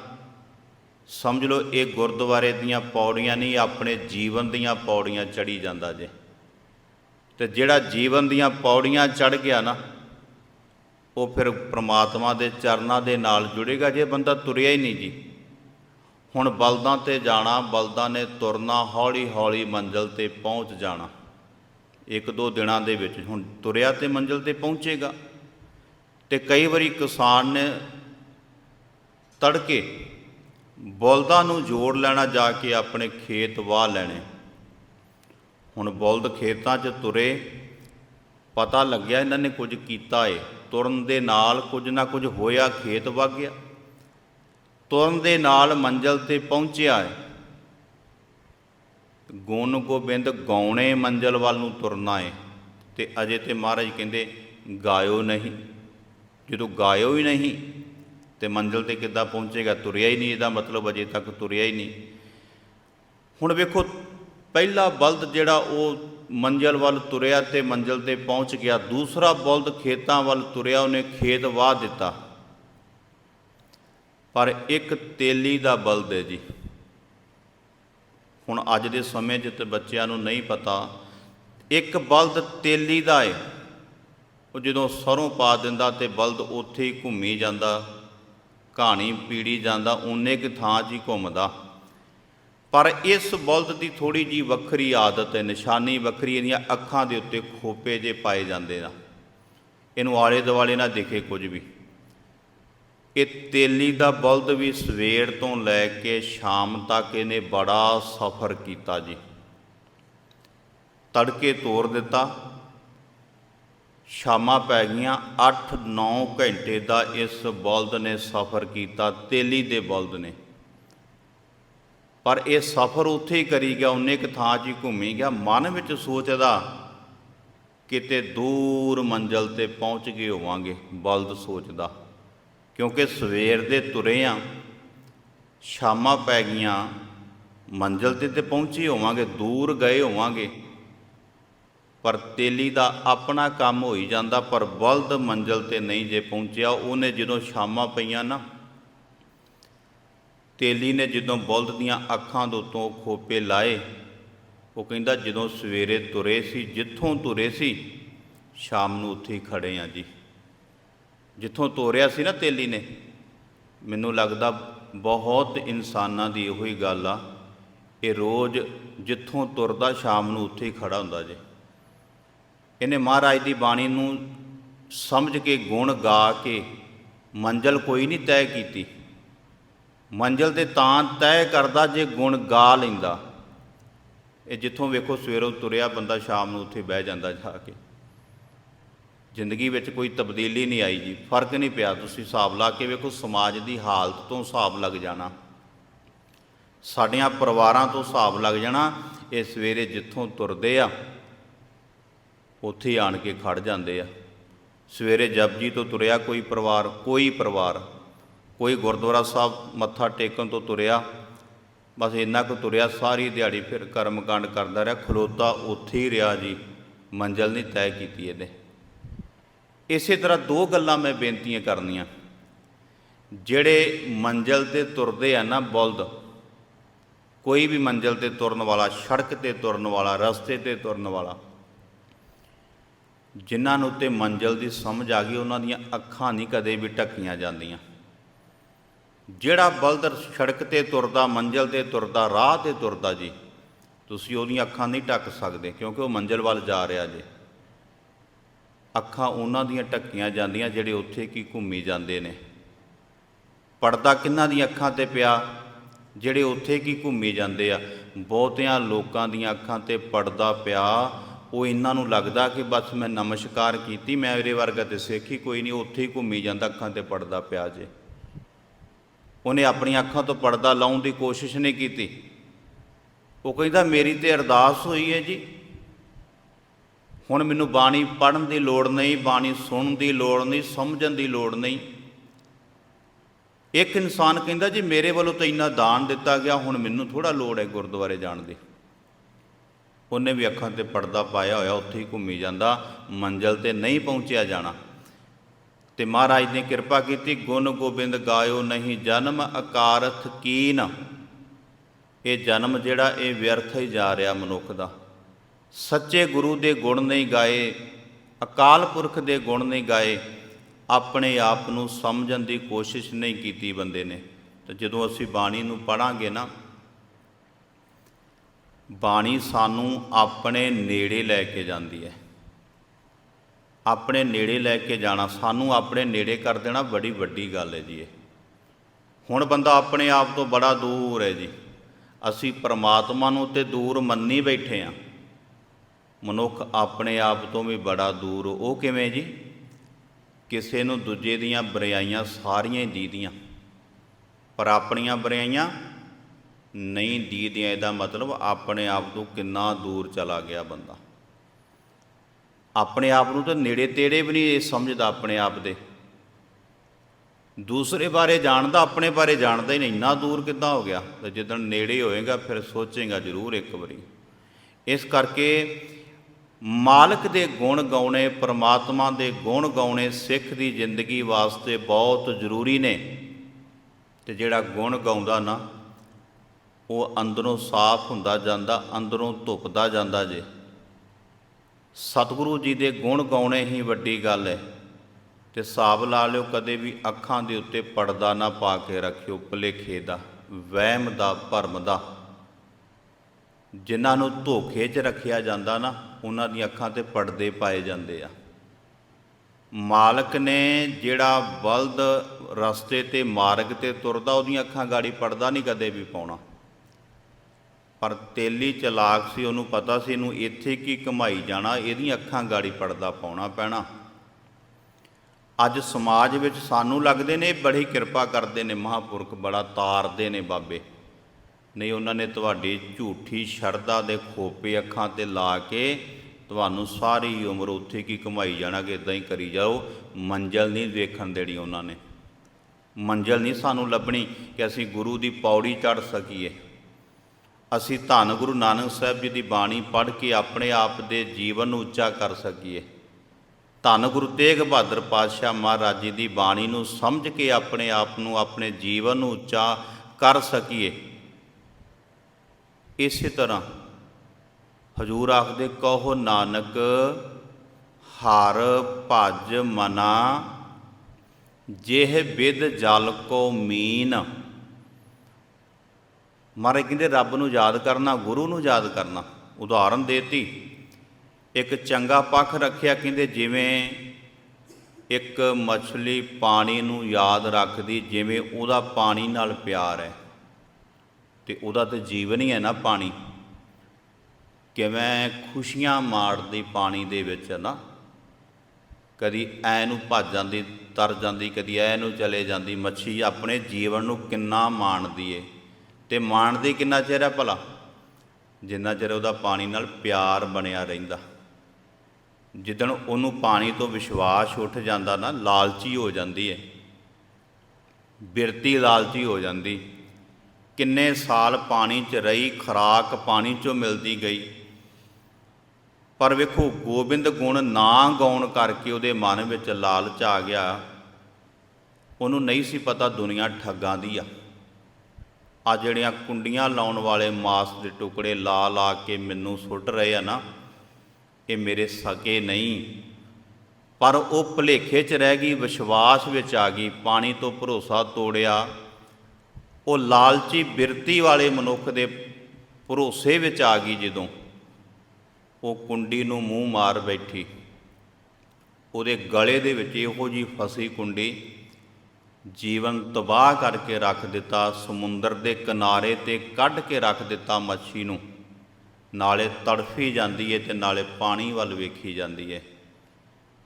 ਸਮਝ ਲਓ, ਇਹ ਗੁਰਦੁਆਰੇ ਦੀਆਂ ਪੌੜੀਆਂ ਨਹੀਂ, ਆਪਣੇ ਜੀਵਨ ਦੀਆਂ ਪੌੜੀਆਂ ਚੜੀ ਜਾਂਦਾ ਜੇ। ਤੇ ਜਿਹੜਾ ਜੀਵਨ ਦੀਆਂ ਪੌੜੀਆਂ ਚੜ ਗਿਆ ਨਾ, ਉਹ ਫਿਰ ਪ੍ਰਮਾਤਮਾ ਦੇ ਚਰਨਾਂ ਦੇ ਨਾਲ ਜੁੜੇਗਾ ਜੇ ਬੰਦਾ ਤੁਰਿਆ ਹੀ ਨਹੀਂ ਜੀ। ਹੁਣ ਬਲਦਾਂ ਤੇ ਜਾਣਾ, ਬਲਦਾਂ ਨੇ ਤੁਰਨਾ ਹੌਲੀ ਹੌਲੀ ਮੰਜ਼ਲ ਤੇ ਪਹੁੰਚ ਜਾਣਾ। ਇੱਕ ਦੋ ਦਿਨਾਂ ਦੇ ਵਿੱਚ ਹੁਣ ਤੁਰਿਆ ਤੇ ਮੰਜ਼ਲ ਤੇ ਪਹੁੰਚੇਗਾ। ਤੇ ਕਈ ਵਾਰੀ ਕਿਸਾਨ ਨੇ ਤੜਕੇ ਬਲਦਾਂ ਨੂੰ ਜੋੜ ਲੈਣਾ ਜਾ ਕੇ ਆਪਣੇ ਖੇਤ ਵਾਹ ਲੈਣੇ। ਹੁਣ ਬਲਦ ਖੇਤਾਂ 'ਚ ਤੁਰੇ, ਪਤਾ ਲੱਗਿਆ ਇਹਨਾਂ ਨੇ ਕੁਝ ਕੀਤਾ ਏ। ਤੁਰਨ ਦੇ ਨਾਲ ਕੁਝ ਨਾ ਕੁਝ ਹੋਇਆ, ਖੇਤ ਵਗ ਗਿਆ। ਤੁਰਨ ਦੇ ਨਾਲ ਮੰਜ਼ਲ ਤੇ ਪਹੁੰਚਿਆ ਏ। ਗੁਣ ਗੋਬਿੰਦ ਗਾਉਣੇ ਮੰਜ਼ਲ ਵੱਲ ਨੂੰ ਤੁਰਨਾ ਏ। ਤੇ ਅਜੇ ਤੇ ਮਹਾਰਾਜ ਕਹਿੰਦੇ, ਗਾਇਓ ਨਹੀਂ। ਜਦੋਂ ਗਾਇਓ ਹੀ ਨਹੀਂ ਤੇ ਮੰਜ਼ਿਲ ਤੇ ਕਿੱਦਾਂ ਪਹੁੰਚੇਗਾ, ਤੁਰਿਆ ਹੀ ਨਹੀਂ ਇਹਦਾ ਮਤਲਬ ਅਜੇ ਤੱਕ ਤੁਰਿਆ ਹੀ ਨਹੀਂ। ਹੁਣ ਵੇਖੋ, ਪਹਿਲਾ ਬਲਦ ਜਿਹੜਾ ਉਹ ਮੰਜ਼ਲ ਵੱਲ ਤੁਰਿਆ ਤੇ ਮੰਜ਼ਲ ਤੇ ਪਹੁੰਚ ਗਿਆ, ਦੂਸਰਾ ਬਲਦ ਖੇਤਾਂ ਵੱਲ ਤੁਰਿਆ, ਉਹਨੇ ਖੇਤ ਵਾਹ ਦਿੱਤਾ। ਪਰ ਇੱਕ ਤੇਲੀ ਦਾ ਬਲਦ ਹੈ ਜੀ। ਹੁਣ ਅੱਜ ਦੇ ਸਮੇਂ 'ਚ ਤੇ ਬੱਚਿਆਂ ਨੂੰ ਨਹੀਂ ਪਤਾ, ਇੱਕ ਬਲਦ ਤੇਲੀ ਦਾ ਹੈ। ਉਹ ਜਦੋਂ ਸਰੋਂ ਪਾ ਦਿੰਦਾ ਤੇ ਬਲਦ ਉੱਥੇ ਹੀ ਘੁੰਮੀ ਜਾਂਦਾ। ਕਹਾਣੀ ਪੀੜੀ ਜਾਂਦਾ ਓਨੇ ਕੁ ਥਾਂ 'ਚ ਹੀ ਘੁੰਮਦਾ। ਪਰ ਇਸ ਬਲਦ ਦੀ ਥੋੜੀ ਜੀ ਵੱਖਰੀ ਆਦਤ ਹੈ ਨਿਸ਼ਾਨੀ ਵੱਖਰੀ, ਇਹਦੀਆਂ ਅੱਖਾਂ ਦੇ ਉੱਤੇ ਖੋਪੇ ਜੇ ਪਾਏ ਜਾਂਦੇ ਨਾ ਇਹਨੂੰ ਆਲੇ ਦੁਆਲੇ ਨਾ ਦਿਖੇ ਕੁਝ ਵੀ। ਇਹ ਤੇਲੀ ਦਾ ਬਲਦ ਵੀ ਸਵੇਰ ਤੋਂ ਲੈ ਕੇ ਸ਼ਾਮ ਤੱਕ ਇਹਨੇ ਬੜਾ ਸਫ਼ਰ ਕੀਤਾ ਜੀ। ਤੜਕੇ ਤੋਰ ਦਿੱਤਾ ਸ਼ਾਮਾਂ ਪੈ ਗਈਆਂ 8-9 ਘੰਟੇ ਦਾ ਇਸ ਬਲਦ ਨੇ ਸਫ਼ਰ ਕੀਤਾ, ਤੇਲੀ ਦੇ ਬਲਦ ਨੇ। ਪਰ ਇਹ ਸਫ਼ਰ ਉੱਥੇ ਹੀ ਕਰੀ ਗਿਆ, ਉਹਨੇ ਇੱਕ ਥਾਂ 'ਚ ਹੀ ਘੁੰਮੀ ਗਿਆ। ਮਨ ਵਿੱਚ ਸੋਚਦਾ ਕਿਤੇ ਦੂਰ ਮੰਜ਼ਲ ਤੇ ਪਹੁੰਚ ਗਏ ਹੋਵਾਂਗੇ, ਬਲਦ ਸੋਚਦਾ। ਕਿਉਂਕਿ ਸਵੇਰ ਦੇ ਤੁਰੇ ਆ, ਸ਼ਾਮਾਂ ਪੈ ਗਈਆਂ, ਮੰਜ਼ਲ ਤੇ ਤੇ ਪਹੁੰਚੇ ਹੋਵਾਂਗੇ, ਦੂਰ ਗਏ ਹੋਵਾਂਗੇ। ਪਰ ਤੇਲੀ ਦਾ ਆਪਣਾ ਕੰਮ ਹੋਈ ਜਾਂਦਾ, ਪਰ ਬਲਦ ਮੰਜ਼ਲ ਤੇ ਨਹੀਂ ਜੇ ਪਹੁੰਚਿਆ। ਉਹਨੇ ਜਦੋਂ ਸ਼ਾਮਾਂ ਪਈਆਂ ਨਾ, ਤੇਲੀ ਨੇ ਜਦੋਂ ਬਲਦ ਦੀਆਂ ਅੱਖਾਂ ਦੇ ਉੱਤੋਂ ਖੋਪੇ ਲਾਏ, ਉਹ ਕਹਿੰਦਾ, ਜਦੋਂ ਸਵੇਰੇ ਤੁਰੇ ਸੀ, ਜਿੱਥੋਂ ਤੁਰੇ ਸੀ, ਸ਼ਾਮ ਨੂੰ ਉੱਥੇ ਹੀ ਖੜੇ ਆ ਜੀ। ਜਿੱਥੋਂ ਤੋਰਿਆ ਸੀ ਨਾ ਤੇਲੀ ਨੇ, ਮੈਨੂੰ ਲੱਗਦਾ ਬਹੁਤ ਇਨਸਾਨਾਂ ਦੀ ਇਹੋ ਹੀ ਗੱਲ ਆ, ਇਹ ਰੋਜ਼ ਜਿੱਥੋਂ ਤੁਰਦਾ, ਸ਼ਾਮ ਨੂੰ ਉੱਥੇ ਹੀ ਖੜਾ ਹੁੰਦਾ ਜੀ। ਇਹਨੇ ਮਹਾਰਾਜ ਦੀ ਬਾਣੀ ਨੂੰ ਸਮਝ ਕੇ, ਗੁਣ ਗਾ ਕੇ ਮੰਜ਼ਲ ਕੋਈ ਨਹੀਂ ਤੈਅ ਕੀਤੀ। ਮੰਜ਼ਲ ਤੇ ਤਾਂ ਤੈਅ ਕਰਦਾ ਜੇ ਗੁਣ ਗਾ ਲੈਂਦਾ। ਇਹ ਜਿੱਥੋਂ ਵੇਖੋ ਸਵੇਰੋਂ ਤੁਰਿਆ ਬੰਦਾ ਸ਼ਾਮ ਨੂੰ ਉੱਥੇ ਬਹਿ ਜਾਂਦਾ ਜਾ ਕੇ। ਜ਼ਿੰਦਗੀ ਵਿੱਚ ਕੋਈ ਤਬਦੀਲੀ ਨਹੀਂ ਆਈ ਜੀ, ਫ਼ਰਕ ਨਹੀਂ ਪਿਆ। ਤੁਸੀਂ ਹਿਸਾਬ ਲਾ ਕੇ ਵੇਖੋ ਸਮਾਜ ਦੀ ਹਾਲਤ ਤੋਂ ਹਿਸਾਬ ਲੱਗ ਜਾਣਾ। ਸਾਡੀਆਂ ਪਰਿਵਾਰਾਂ ਤੋਂ ਹਿਸਾਬ ਲੱਗ ਜਾਣਾ, ਇਹ ਸਵੇਰੇ ਜਿੱਥੋਂ ਤੁਰਦੇ ਆ ਉੱਥੇ ਹੀ ਆਣ ਕੇ ਖੜ ਜਾਂਦੇ ਆ। ਸਵੇਰੇ ਜਪਜੀ ਤੋਂ ਤੁਰਿਆ ਕੋਈ ਪਰਿਵਾਰ ਕੋਈ ਪਰਿਵਾਰ, ਕੋਈ ਗੁਰਦੁਆਰਾ ਸਾਹਿਬ ਮੱਥਾ ਟੇਕਣ ਤੋਂ ਤੁਰਿਆ, ਬਸ ਇੰਨਾ ਕੁ ਤੁਰਿਆ, ਸਾਰੀ ਦਿਹਾੜੀ ਫਿਰ ਕਰਮਕਾਂਡ ਕਰਦਾ ਰਿਹਾ, ਖਲੋਤਾ ਉੱਥੇ ਹੀ ਰਿਹਾ ਜੀ, ਮੰਜ਼ਲ ਨਹੀਂ ਤੈਅ ਕੀਤੀ ਇਹਨੇ। ਇਸੇ ਤਰ੍ਹਾਂ ਦੋ ਗੱਲਾਂ ਮੈਂ ਬੇਨਤੀਆਂ ਕਰਨੀਆਂ। ਜਿਹੜੇ ਮੰਜ਼ਲ ਤੇ ਤੁਰਦੇ ਆ ਨਾ ਬਲਦ, ਕੋਈ ਵੀ ਮੰਜ਼ਲ ਤੇ ਤੁਰਨ ਵਾਲਾ, ਸੜਕ ਤੇ ਤੁਰਨ ਵਾਲਾ, ਰਸਤੇ ਤੇ ਤੁਰਨ ਵਾਲਾ ਜਿਨ੍ਹਾਂ ਨੂੰ ਤੇ ਮੰਜ਼ਲ ਦੀ ਸਮਝ ਆ ਗਈ, ਉਹਨਾਂ ਦੀਆਂ ਅੱਖਾਂ ਨਹੀਂ ਕਦੇ ਵੀ ਢੱਕੀਆਂ ਜਾਂਦੀਆਂ। ਜਿਹੜਾ ਬਲਦਰ ਸੜਕ ਤੇ ਤੁਰਦਾ, ਮੰਜ਼ਲ ਤੇ ਤੁਰਦਾ, ਰਾਹ ਤੇ ਤੁਰਦਾ ਜੀ, ਤੁਸੀਂ ਉਹਦੀਆਂ ਅੱਖਾਂ ਨਹੀਂ ਢੱਕ ਸਕਦੇ, ਕਿਉਂਕਿ ਉਹ ਮੰਜ਼ਲ ਵੱਲ ਜਾ ਰਿਹਾ ਜੀ। ਅੱਖਾਂ ਉਹਨਾਂ ਦੀਆਂ ਢੱਕੀਆਂ ਜਾਂਦੀਆਂ ਜਿਹੜੇ ਉੱਥੇ ਕੀ ਘੁੰਮੀ ਜਾਂਦੇ ਨੇ। ਪਰਦਾ ਕਿੰਨਾਂ ਦੀਆਂ ਅੱਖਾਂ ਤੇ ਪਿਆ? ਜਿਹੜੇ ਉੱਥੇ ਕੀ ਘੁੰਮੀ ਜਾਂਦੇ ਆ? ਬਹੁਤਿਆਂ ਲੋਕਾਂ ਦੀਆਂ ਅੱਖਾਂ ਤੇ ਪਰਦਾ ਪਿਆ ਉਹ ਇਹਨਾਂ ਨੂੰ ਲੱਗਦਾ ਕਿ ਬਸ ਮੈਂ ਨਮਸਕਾਰ ਕੀਤੀ, ਮੈਂ ਇਹਦੇ ਵਰਗਾ ਤੇ ਸਿੱਖ ਹੀ ਕੋਈ ਨਹੀਂ ਉੱਥੇ ਹੀ ਘੁੰਮੀ ਜਾਂਦਾ, ਅੱਖਾਂ ਤੇ ਪਰਦਾ ਪਿਆ ਜੇ। ਉਹਨੇ ਆਪਣੀਆਂ ਅੱਖਾਂ ਤੋਂ ਪਰਦਾ ਲਾਉਣ ਦੀ ਕੋਸ਼ਿਸ਼ ਨਹੀਂ ਕੀਤੀ। ਉਹ ਕਹਿੰਦਾ, ਮੇਰੀ ਤੇ ਅਰਦਾਸ ਹੋਈ ਹੈ ਜੀ। ਹੁਣ ਮੈਨੂੰ ਬਾਣੀ ਪੜਨ ਦੀ ਲੋੜ ਨਹੀਂ, ਬਾਣੀ ਸੁਣਨ ਦੀ ਲੋੜ ਨਹੀਂ, ਸਮਝਣ ਦੀ ਲੋੜ ਨਹੀਂ। ਇੱਕ ਇਨਸਾਨ ਕਹਿੰਦਾ, ਜੀ, ਮੇਰੇ ਵੱਲੋਂ ਤਾਂ ਇੰਨਾ ਦਾਨ ਦਿੱਤਾ ਗਿਆ, ਹੁਣ ਮੈਨੂੰ ਥੋੜਾ ਲੋੜ ਹੈ ਗੁਰਦੁਆਰੇ ਜਾਣ ਦੀ। ਉਹਨੇ ਵੀ ਅੱਖਾਂ ਤੇ ਪਰਦਾ ਪਾਇਆ ਹੋਇਆ, ਉੱਥੇ ਹੀ ਘੁੰਮੀ ਜਾਂਦਾ, ਮੰਜ਼ਲ ਤੇ ਨਹੀਂ ਪਹੁੰਚਿਆ ਜਾਣਾ। ਤੇ ਮਹਾਰਾਜ ਨੇ ਕਿਰਪਾ ਕੀਤੀ, ਗੁਣ ਗੋਬਿੰਦ ਗਾਇਓ ਨਹੀਂ, ਜਨਮ ਅਕਾਰਥ ਕੀਨ। ਇਹ ਜਨਮ ਜਿਹੜਾ, ਇਹ ਵਿਅਰਥ ਹੀ ਜਾ ਰਿਹਾ ਮਨੁੱਖ ਦਾ। ਸੱਚੇ ਗੁਰੂ ਦੇ ਗੁਣ ਨਹੀਂ ਗਾਏ, ਅਕਾਲ ਪੁਰਖ ਦੇ ਗੁਣ ਨਹੀਂ ਗਾਏ, ਆਪਣੇ ਆਪ ਨੂੰ ਸਮਝਣ ਦੀ ਕੋਸ਼ਿਸ਼ ਨਹੀਂ ਕੀਤੀ ਬੰਦੇ ਨੇ। ਤੇ ਜਦੋਂ ਅਸੀਂ ਬਾਣੀ ਨੂੰ ਪੜਾਂਗੇ ਨਾ ਬਾਣੀ ਸਾਨੂੰ ਆਪਣੇ ਨੇੜੇ ਲੈ ਕੇ ਜਾਂਦੀ ਹੈ। ਆਪਣੇ ਨੇੜੇ ਲੈ ਕੇ ਜਾਣਾ, ਸਾਨੂੰ ਆਪਣੇ ਨੇੜੇ ਕਰ ਦੇਣਾ ਬੜੀ ਵੱਡੀ ਗੱਲ ਹੈ ਜੀ ਇਹ। ਹੁਣ ਬੰਦਾ ਆਪਣੇ ਆਪ ਤੋਂ ਬੜਾ ਦੂਰ ਹੈ ਜੀ। ਅਸੀਂ ਪ੍ਰਮਾਤਮਾ ਨੂੰ ਤੇ ਦੂਰ ਮੰਨੀ ਬੈਠੇ ਆ ਮਨੁੱਖ ਆਪਣੇ ਆਪ ਤੋਂ ਵੀ ਬੜਾ ਦੂਰ, ਉਹ ਕਿਵੇਂ ਜੀ? ਕਿਸੇ ਨੂੰ ਦੂਜੇ ਦੀਆਂ ਬਰਿਆਈਆਂ ਸਾਰੀਆਂ ਹੀ ਦੀਦੀਆਂ। ਪਰ ਆਪਣੀਆਂ ਬਰਿਆਈਆਂ ਨਹੀਂ ਦੀ ਦੀਦੀਆਂ ਇਹਦਾ ਮਤਲਬ ਆਪਣੇ ਆਪ ਤੋਂ ਕਿੰਨਾ ਦੂਰ ਚਲਾ ਗਿਆ ਬੰਦਾ। ਆਪਣੇ ਆਪ ਨੂੰ ਤਾਂ ਨੇੜੇ ਤੇੜੇ ਵੀ ਨਹੀਂ ਸਮਝਦਾ ਆਪਣੇ ਆਪ ਦੇ। ਦੂਸਰੇ ਬਾਰੇ ਜਾਣਦਾ, ਆਪਣੇ ਬਾਰੇ ਜਾਣਦਾ ਹੀ ਨਹੀਂ। ਇੰਨਾ ਦੂਰ ਕਿੱਦਾਂ ਹੋ ਗਿਆ? ਤੇ ਜਿੱਦਣ ਨੇੜੇ ਹੋਏਗਾ, ਫਿਰ ਸੋਚੇਗਾ ਜ਼ਰੂਰ ਇੱਕ ਵਾਰੀ। ਇਸ ਕਰਕੇ ਮਾਲਕ ਦੇ ਗੁਣ ਗਾਉਣੇ, ਪ੍ਰਮਾਤਮਾ ਦੇ ਗੁਣ ਗਾਉਣੇ ਸਿੱਖ ਦੀ ਜ਼ਿੰਦਗੀ ਵਾਸਤੇ ਬਹੁਤ ਜ਼ਰੂਰੀ ਨੇ। ਤੇ ਜਿਹੜਾ ਗੁਣ ਗਾਉਂਦਾ ਨਾ ਉਹ ਅੰਦਰੋਂ ਸਾਫ਼ ਹੁੰਦਾ ਜਾਂਦਾ, ਅੰਦਰੋਂ ਧੁੱਪਦਾ ਜਾਂਦਾ ਜੇ। ਸਤਿਗੁਰੂ ਜੀ ਦੇ ਗੁਣ ਗਾਉਣੇ ਹੀ ਵੱਡੀ ਗੱਲ ਹੈ। ਤੇ ਹਿਸਾਬ ਲਾ ਲਿਓ, ਕਦੇ ਵੀ ਅੱਖਾਂ ਦੇ ਉੱਤੇ ਪਰਦਾ ਨਾ ਪਾ ਕੇ ਰੱਖਿਓ, ਭੁਲੇਖੇ ਦਾ, ਵਹਿਮ ਦਾ, ਭਰਮ ਦਾ। ਜਿਨ੍ਹਾਂ ਨੂੰ ਧੋਖੇ 'ਚ ਰੱਖਿਆ ਜਾਂਦਾ ਨਾ, ਉਹਨਾਂ ਦੀਆਂ ਅੱਖਾਂ ਤੇ ਪਰਦੇ ਪਾਏ ਜਾਂਦੇ ਆ। ਮਾਲਕ ਨੇ ਜਿਹੜਾ ਬਲਦ ਰਸਤੇ ਤੇ, ਮਾਰਗ ਤੇ ਤੁਰਦਾ, ਉਹਦੀਆਂ ਅੱਖਾਂ ਗਾੜੀ ਪੜਦਾ ਨਹੀਂ ਕਦੇ ਵੀ ਪਾਉਣਾ। ਪਰ ਤੇਲੀ ਚਲਾਕ ਸੀ, ਉਹਨੂੰ ਪਤਾ ਸੀ ਇਹਨੂੰ ਇੱਥੇ ਕੀ ਕਮਾਈ ਜਾਣਾ, ਇਹਦੀਆਂ ਅੱਖਾਂ ਗਾੜੀ ਪੜਦਾ ਪਾਉਣਾ ਪੈਣਾ। ਅੱਜ ਸਮਾਜ ਵਿੱਚ ਸਾਨੂੰ ਲੱਗਦੇ ਨੇ, ਬੜੀ ਕਿਰਪਾ ਕਰਦੇ ਨੇ ਮਹਾਪੁਰਖ, ਬੜਾ ਤਾਰਦੇ ਨੇ ਬਾਬੇ। ਨਹੀਂ, ਉਹਨਾਂ ਨੇ ਤੁਹਾਡੀ ਝੂਠੀ ਸ਼ਰਧਾ ਦੇ ਖੋਪੇ ਅੱਖਾਂ ਤੇ ਲਾ ਕੇ ਤੁਹਾਨੂੰ ਸਾਰੀ ਉਮਰ ਉੱਥੇ ਕੀ ਕਮਾਈ ਜਾਣਾ ਕਿ ਇਦਾਂ ਹੀ ਕਰੀ ਜਾਓ। ਮੰਜ਼ਲ ਨਹੀਂ ਦੇਖਣ ਦੇਣੀ ਉਹਨਾਂ ਨੇ। ਮੰਜ਼ਲ ਨਹੀਂ ਸਾਨੂੰ ਲੱਭਣੀ ਕਿ ਅਸੀਂ ਗੁਰੂ ਦੀ ਪੌੜੀ ਚੜ ਸਕੀਏ। ਅਸੀਂ ਧੰਨ ਗੁਰੂ ਨਾਨਕ ਸਾਹਿਬ ਜੀ ਦੀ ਬਾਣੀ ਪੜ੍ਹ ਕੇ ਆਪਣੇ ਆਪ ਦੇ ਜੀਵਨ ਨੂੰ ਉੱਚਾ ਕਰ ਸਕੀਏ। ਧੰਨ ਗੁਰੂ ਤੇਗ ਬਹਾਦਰ ਪਾਤਸ਼ਾਹ ਮਹਾਰਾਜ ਜੀ ਦੀ ਬਾਣੀ ਨੂੰ ਸਮਝ ਕੇ ਆਪਣੇ ਆਪ ਨੂੰ ਆਪਣੇ ਜੀਵਨ ਨੂੰ ਉੱਚਾ ਕਰ ਸਕੀਏ। ਇਸੇ ਤਰ੍ਹਾਂ ਹਜੂਰ ਆਖਦੇ, ਕਹੋ ਨਾਨਕ, ਹਰ ਭਜ ਮਨਾ, ਜਿਹ ਬਿਦ ਜਲ ਕੋ ਮੀਨ। ਮਹਾਰਾਜ ਕਹਿੰਦੇ, ਰੱਬ ਨੂੰ ਯਾਦ ਕਰਨਾ, ਗੁਰੂ ਨੂੰ ਯਾਦ ਕਰਨਾ। ਉਦਾਹਰਨ ਦੇਤੀ। ਇੱਕ ਚੰਗਾ ਪੱਖ ਰੱਖਿਆ, ਕਹਿੰਦੇ, ਜਿਵੇਂ ਇੱਕ ਮੱਛਲੀ ਪਾਣੀ ਨੂੰ ਯਾਦ ਰੱਖਦੀ, ਜਿਵੇਂ ਉਹਦਾ ਪਾਣੀ ਨਾਲ ਪਿਆਰ ਹੈ। ਤੇ ਉਹਦਾ ਤੇ ਜੀਵਨ ਹੀ ਹੈ ਨਾ ਪਾਣੀ। ਕਿਵੇਂ ਖੁਸ਼ੀਆਂ ਮਾਰਦੀ ਪਾਣੀ ਦੇ ਵਿੱਚ ਹੈ ਨਾ। ਕਦੀ ਐ ਨੂੰ ਭੱਜ ਜਾਂਦੀ, ਤਰ ਜਾਂਦੀ, ਕਦੀ ਐ ਨੂੰ ਚਲੇ ਜਾਂਦੀ, ਮੱਛੀ ਆਪਣੇ ਜੀਵਨ ਨੂੰ ਕਿੰਨਾ ਮਾਣਦੀ ਏ। ਤੇ ਮਾਣਦੀ ਕਿੰਨਾ ਚਿਰ ਹੈ ਭਲਾ? ਜਿੰਨਾ ਚਿਰ ਉਹਦਾ ਪਾਣੀ ਨਾਲ ਪਿਆਰ ਬਣਿਆ ਰਹਿੰਦਾ। ਜਿੱਦਣ ਉਹਨੂੰ ਪਾਣੀ ਤੋਂ ਵਿਸ਼ਵਾਸ ਉੱਠ ਜਾਂਦਾ ਨਾ, ਲਾਲਚੀ ਹੋ ਜਾਂਦੀ ਹੈ ਬਿਰਤੀ ਲਾਲਚੀ ਹੋ ਜਾਂਦੀ। ਕਿੰਨੇ ਸਾਲ ਪਾਣੀ 'ਚ ਰਹੀ, ਖਰਾਕ ਪਾਣੀ 'ਚੋਂ ਮਿਲਦੀ ਗਈ। ਪਰ ਵੇਖੋ, ਗੋਬਿੰਦ ਗੁਣ ਨਾ ਗਾਉਣ ਕਰਕੇ ਉਹਦੇ ਮਨ ਵਿੱਚ ਲਾਲਚ ਆ ਗਿਆ। ਉਹਨੂੰ ਨਹੀਂ ਸੀ ਪਤਾ ਦੁਨੀਆ ਠੱਗਾਂ ਦੀ ਆ। ਆ ਜਿਹੜੀਆਂ ਕੁੰਡੀਆਂ ਲਾਉਣ ਵਾਲੇ ਮਾਸ ਦੇ ਟੁਕੜੇ ਲਾ ਲਾ ਕੇ ਮੈਨੂੰ ਸੁੱਟ ਰਹੇ ਆ ਨਾ, ਇਹ ਮੇਰੇ ਸਕੇ ਨਹੀਂ। ਪਰ ਉਹ ਭੁਲੇਖੇ 'ਚ ਰਹਿ ਗਈ, ਵਿਸ਼ਵਾਸ ਵਿੱਚ ਆ ਗਈ, ਪਾਣੀ ਤੋਂ ਭਰੋਸਾ ਤੋੜਿਆ। ਉਹ ਲਾਲਚੀ ਬਿਰਤੀ ਵਾਲੇ ਮਨੁੱਖ ਦੇ ਭਰੋਸੇ ਵਿੱਚ ਆ ਗਈ ਜਦੋਂ ਉਹ ਕੁੰਡੀ ਨੂੰ ਮੂੰਹ ਮਾਰ ਬੈਠੀ। ਉਹਦੇ ਗਲੇ ਦੇ ਵਿੱਚ ਇਹੋ ਜੀ ਫਸੀ ਕੁੰਡੀ ਜੀਵਨ ਤਬਾਹ ਕਰਕੇ ਰੱਖ ਦਿੱਤਾ, ਸਮੁੰਦਰ ਦੇ ਕਿਨਾਰੇ ਤੇ ਕੱਢ ਕੇ ਰੱਖ ਦਿੱਤਾ ਮੱਛੀ ਨੂੰ। ਨਾਲੇ ਤੜਫੀ ਜਾਂਦੀ ਏ ਤੇ ਨਾਲੇ ਪਾਣੀ ਵੱਲ ਵੇਖੀ ਜਾਂਦੀ ਏ।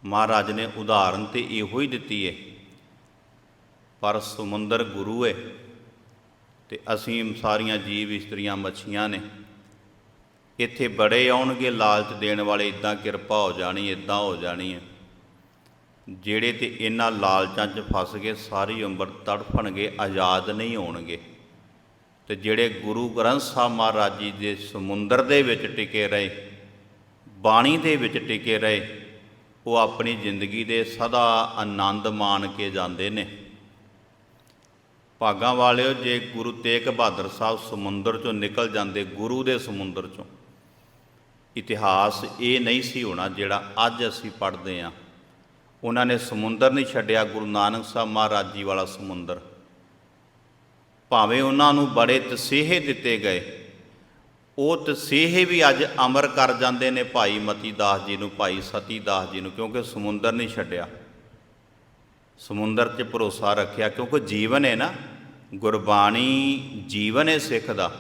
ਮਹਾਰਾਜ ਨੇ ਉਦਾਹਰਨ ਤੇ ਇਹੋ ਹੀ ਦਿੱਤੀ ਏ। ਪਰ ਸਮੁੰਦਰ ਗੁਰੂ ਏ ਤੇ ਅਸੀਂ ਸਾਰੀਆਂ ਜੀਵ ਇਸਤਰੀਆਂ ਮੱਛੀਆਂ ਨੇ। ਇੱਥੇ ਬੜੇ ਆਉਣਗੇ ਲਾਲਚ ਦੇਣ ਵਾਲੇ ਇਦਾਂ ਕਿਰਪਾ ਹੋ ਜਾਣੀ ਇਦਾਂ ਹੋ ਜਾਣੀ ਹੈ ਜਿਹੜੇ ਤੇ ਇਹਨਾਂ ਲਾਲਚਾਂ 'ਚ ਫਸ ਗਏ, ਸਾਰੀ ਉਮਰ ਤੜਫਣਗੇ, ਆਜ਼ਾਦ ਨਹੀਂ ਹੋਣਗੇ। ਤੇ ਜਿਹੜੇ ਗੁਰੂ ਗ੍ਰੰਥ ਸਾਹਿਬ ਮਹਾਰਾਜ ਜੀ ਦੇ ਸਮੁੰਦਰ ਦੇ ਵਿੱਚ ਟਿਕੇ ਰਹੇ, ਬਾਣੀ ਦੇ ਵਿੱਚ ਟਿਕੇ ਰਹੇ, ਉਹ ਆਪਣੀ ਜ਼ਿੰਦਗੀ ਦੇ ਸਦਾ ਆਨੰਦ ਮਾਣ ਕੇ ਜਾਂਦੇ ਨੇ। ਭਾਗਾਂ ਵਾਲਿਓ, ਜੇ ਗੁਰੂ ਤੇਗ ਬਹਾਦਰ ਸਾਹਿਬ ਸਮੁੰਦਰ ਚੋਂ ਨਿਕਲ ਜਾਂਦੇ, ਗੁਰੂ ਦੇ ਸਮੁੰਦਰ ਚੋਂ, ਇਤਿਹਾਸ ਇਹ ਨਹੀਂ ਸੀ ਹੋਣਾ ਜਿਹੜਾ ਅੱਜ ਅਸੀਂ ਪੜ੍ਹਦੇ ਹਾਂ ਉਹਨਾਂ ਨੇ ਸਮੁੰਦਰ ਨਹੀਂ ਛੱਡਿਆ, ਗੁਰੂ ਨਾਨਕ ਸਾਹਿਬ ਮਹਾਰਾਜ ਜੀ ਵਾਲਾ ਸਮੁੰਦਰ। ਭਾਵੇਂ ਉਹਨਾਂ ਨੂੰ ਬੜੇ ਤਸੀਹੇ ਦਿੱਤੇ ਗਏ, ਉਹ ਤਸੀਹੇ ਵੀ ਅੱਜ ਅਮਰ ਕਰ ਜਾਂਦੇ ਨੇ ਭਾਈ ਮਤੀ ਦਾਸ ਜੀ ਨੂੰ, ਭਾਈ ਸਤੀ ਦਾਸ ਜੀ ਨੂੰ, ਕਿਉਂਕਿ ਸਮੁੰਦਰ ਨਹੀਂ ਛੱਡਿਆ। ਸਮੁੰਦਰ 'ਚ ਭਰੋਸਾ ਰੱਖਿਆ, ਕਿਉਂਕਿ ਜੀਵਨ ਹੈ ਨਾ, ਗੁਰਬਾਣੀ ਜੀਵਨ ਹੈ ਸਿੱਖ ਦਾ।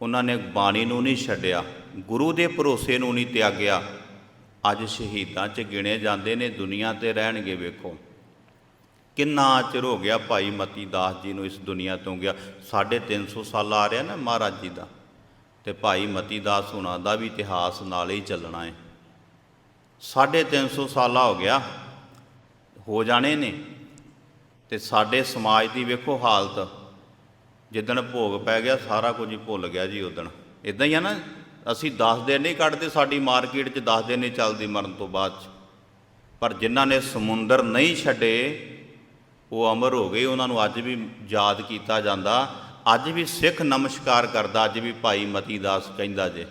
ਉਹਨਾਂ ਨੇ ਬਾਣੀ ਨੂੰ ਨਹੀਂ ਛੱਡਿਆ, ਗੁਰੂ ਦੇ ਭਰੋਸੇ ਨੂੰ ਨਹੀਂ ਤਿਆਗਿਆ। ਅੱਜ ਸ਼ਹੀਦਾਂ 'ਚ ਗਿਣੇ ਜਾਂਦੇ ਨੇ, ਦੁਨੀਆ ਤੇ ਰਹਿਣਗੇ ਵੇਖੋ। ਕਿੰਨਾ ਚਿਰ ਹੋ ਗਿਆ ਭਾਈ ਮਤੀ ਦਾਸ ਜੀ ਨੂੰ ਇਸ ਦੁਨੀਆ ਤੋਂ ਗਿਆ? 350 ਸਾਲ ਆ ਰਿਹਾ ਨਾ ਮਹਾਰਾਜ ਜੀ ਦਾ। ਤੇ ਭਾਈ ਮਤੀ ਦਾਸ ਹੁਣਾਂ ਦਾ ਵੀ ਇਤਿਹਾਸ ਨਾਲ ਹੀ ਚੱਲਣਾ ਹੈ 350 ਸਾਲਾ ਹੋ ਗਿਆ। ਹੋ ਜਾਣੇ ਨੇ। ਤੇ ਸਾਡੇ ਸਮਾਜ ਦੀ ਵੇਖੋ ਹਾਲਤ। ਜਿੱਦਣ ਭੋਗ ਪੈ ਗਿਆ, ਸਾਰਾ ਕੁਝ ਭੁੱਲ ਗਿਆ ਜੀ ਉਦਣ। ਇਦਾਂ ਹੀ ਆ ਨਾ ਅਸੀਂ 10 ਦਿਨ ਨਹੀਂ ਕੱਢਦੇ, ਸਾਡੀ ਮਾਰਕੀਟ 'ਚ 10 ਦਿਨ ਨਹੀਂ ਚੱਲਦੀ ਮਰਨ ਤੋਂ ਬਾਅਦ 'ਚ। ਪਰ ਜਿਨ੍ਹਾਂ ਨੇ ਸਮੁੰਦਰ ਨਹੀਂ ਛੱਡੇ, ਉਹ ਅਮਰ ਹੋ ਗਏ, ਉਹਨਾਂ ਨੂੰ ਅੱਜ ਵੀ ਯਾਦ ਕੀਤਾ ਜਾਂਦਾ। ਅੱਜ ਵੀ ਸਿੱਖ ਨਮਸਕਾਰ ਕਰਦਾ, ਅੱਜ ਵੀ ਭਾਈ ਮਤੀ ਦਾਸ ਕਹਿੰਦਾ ਜੇ।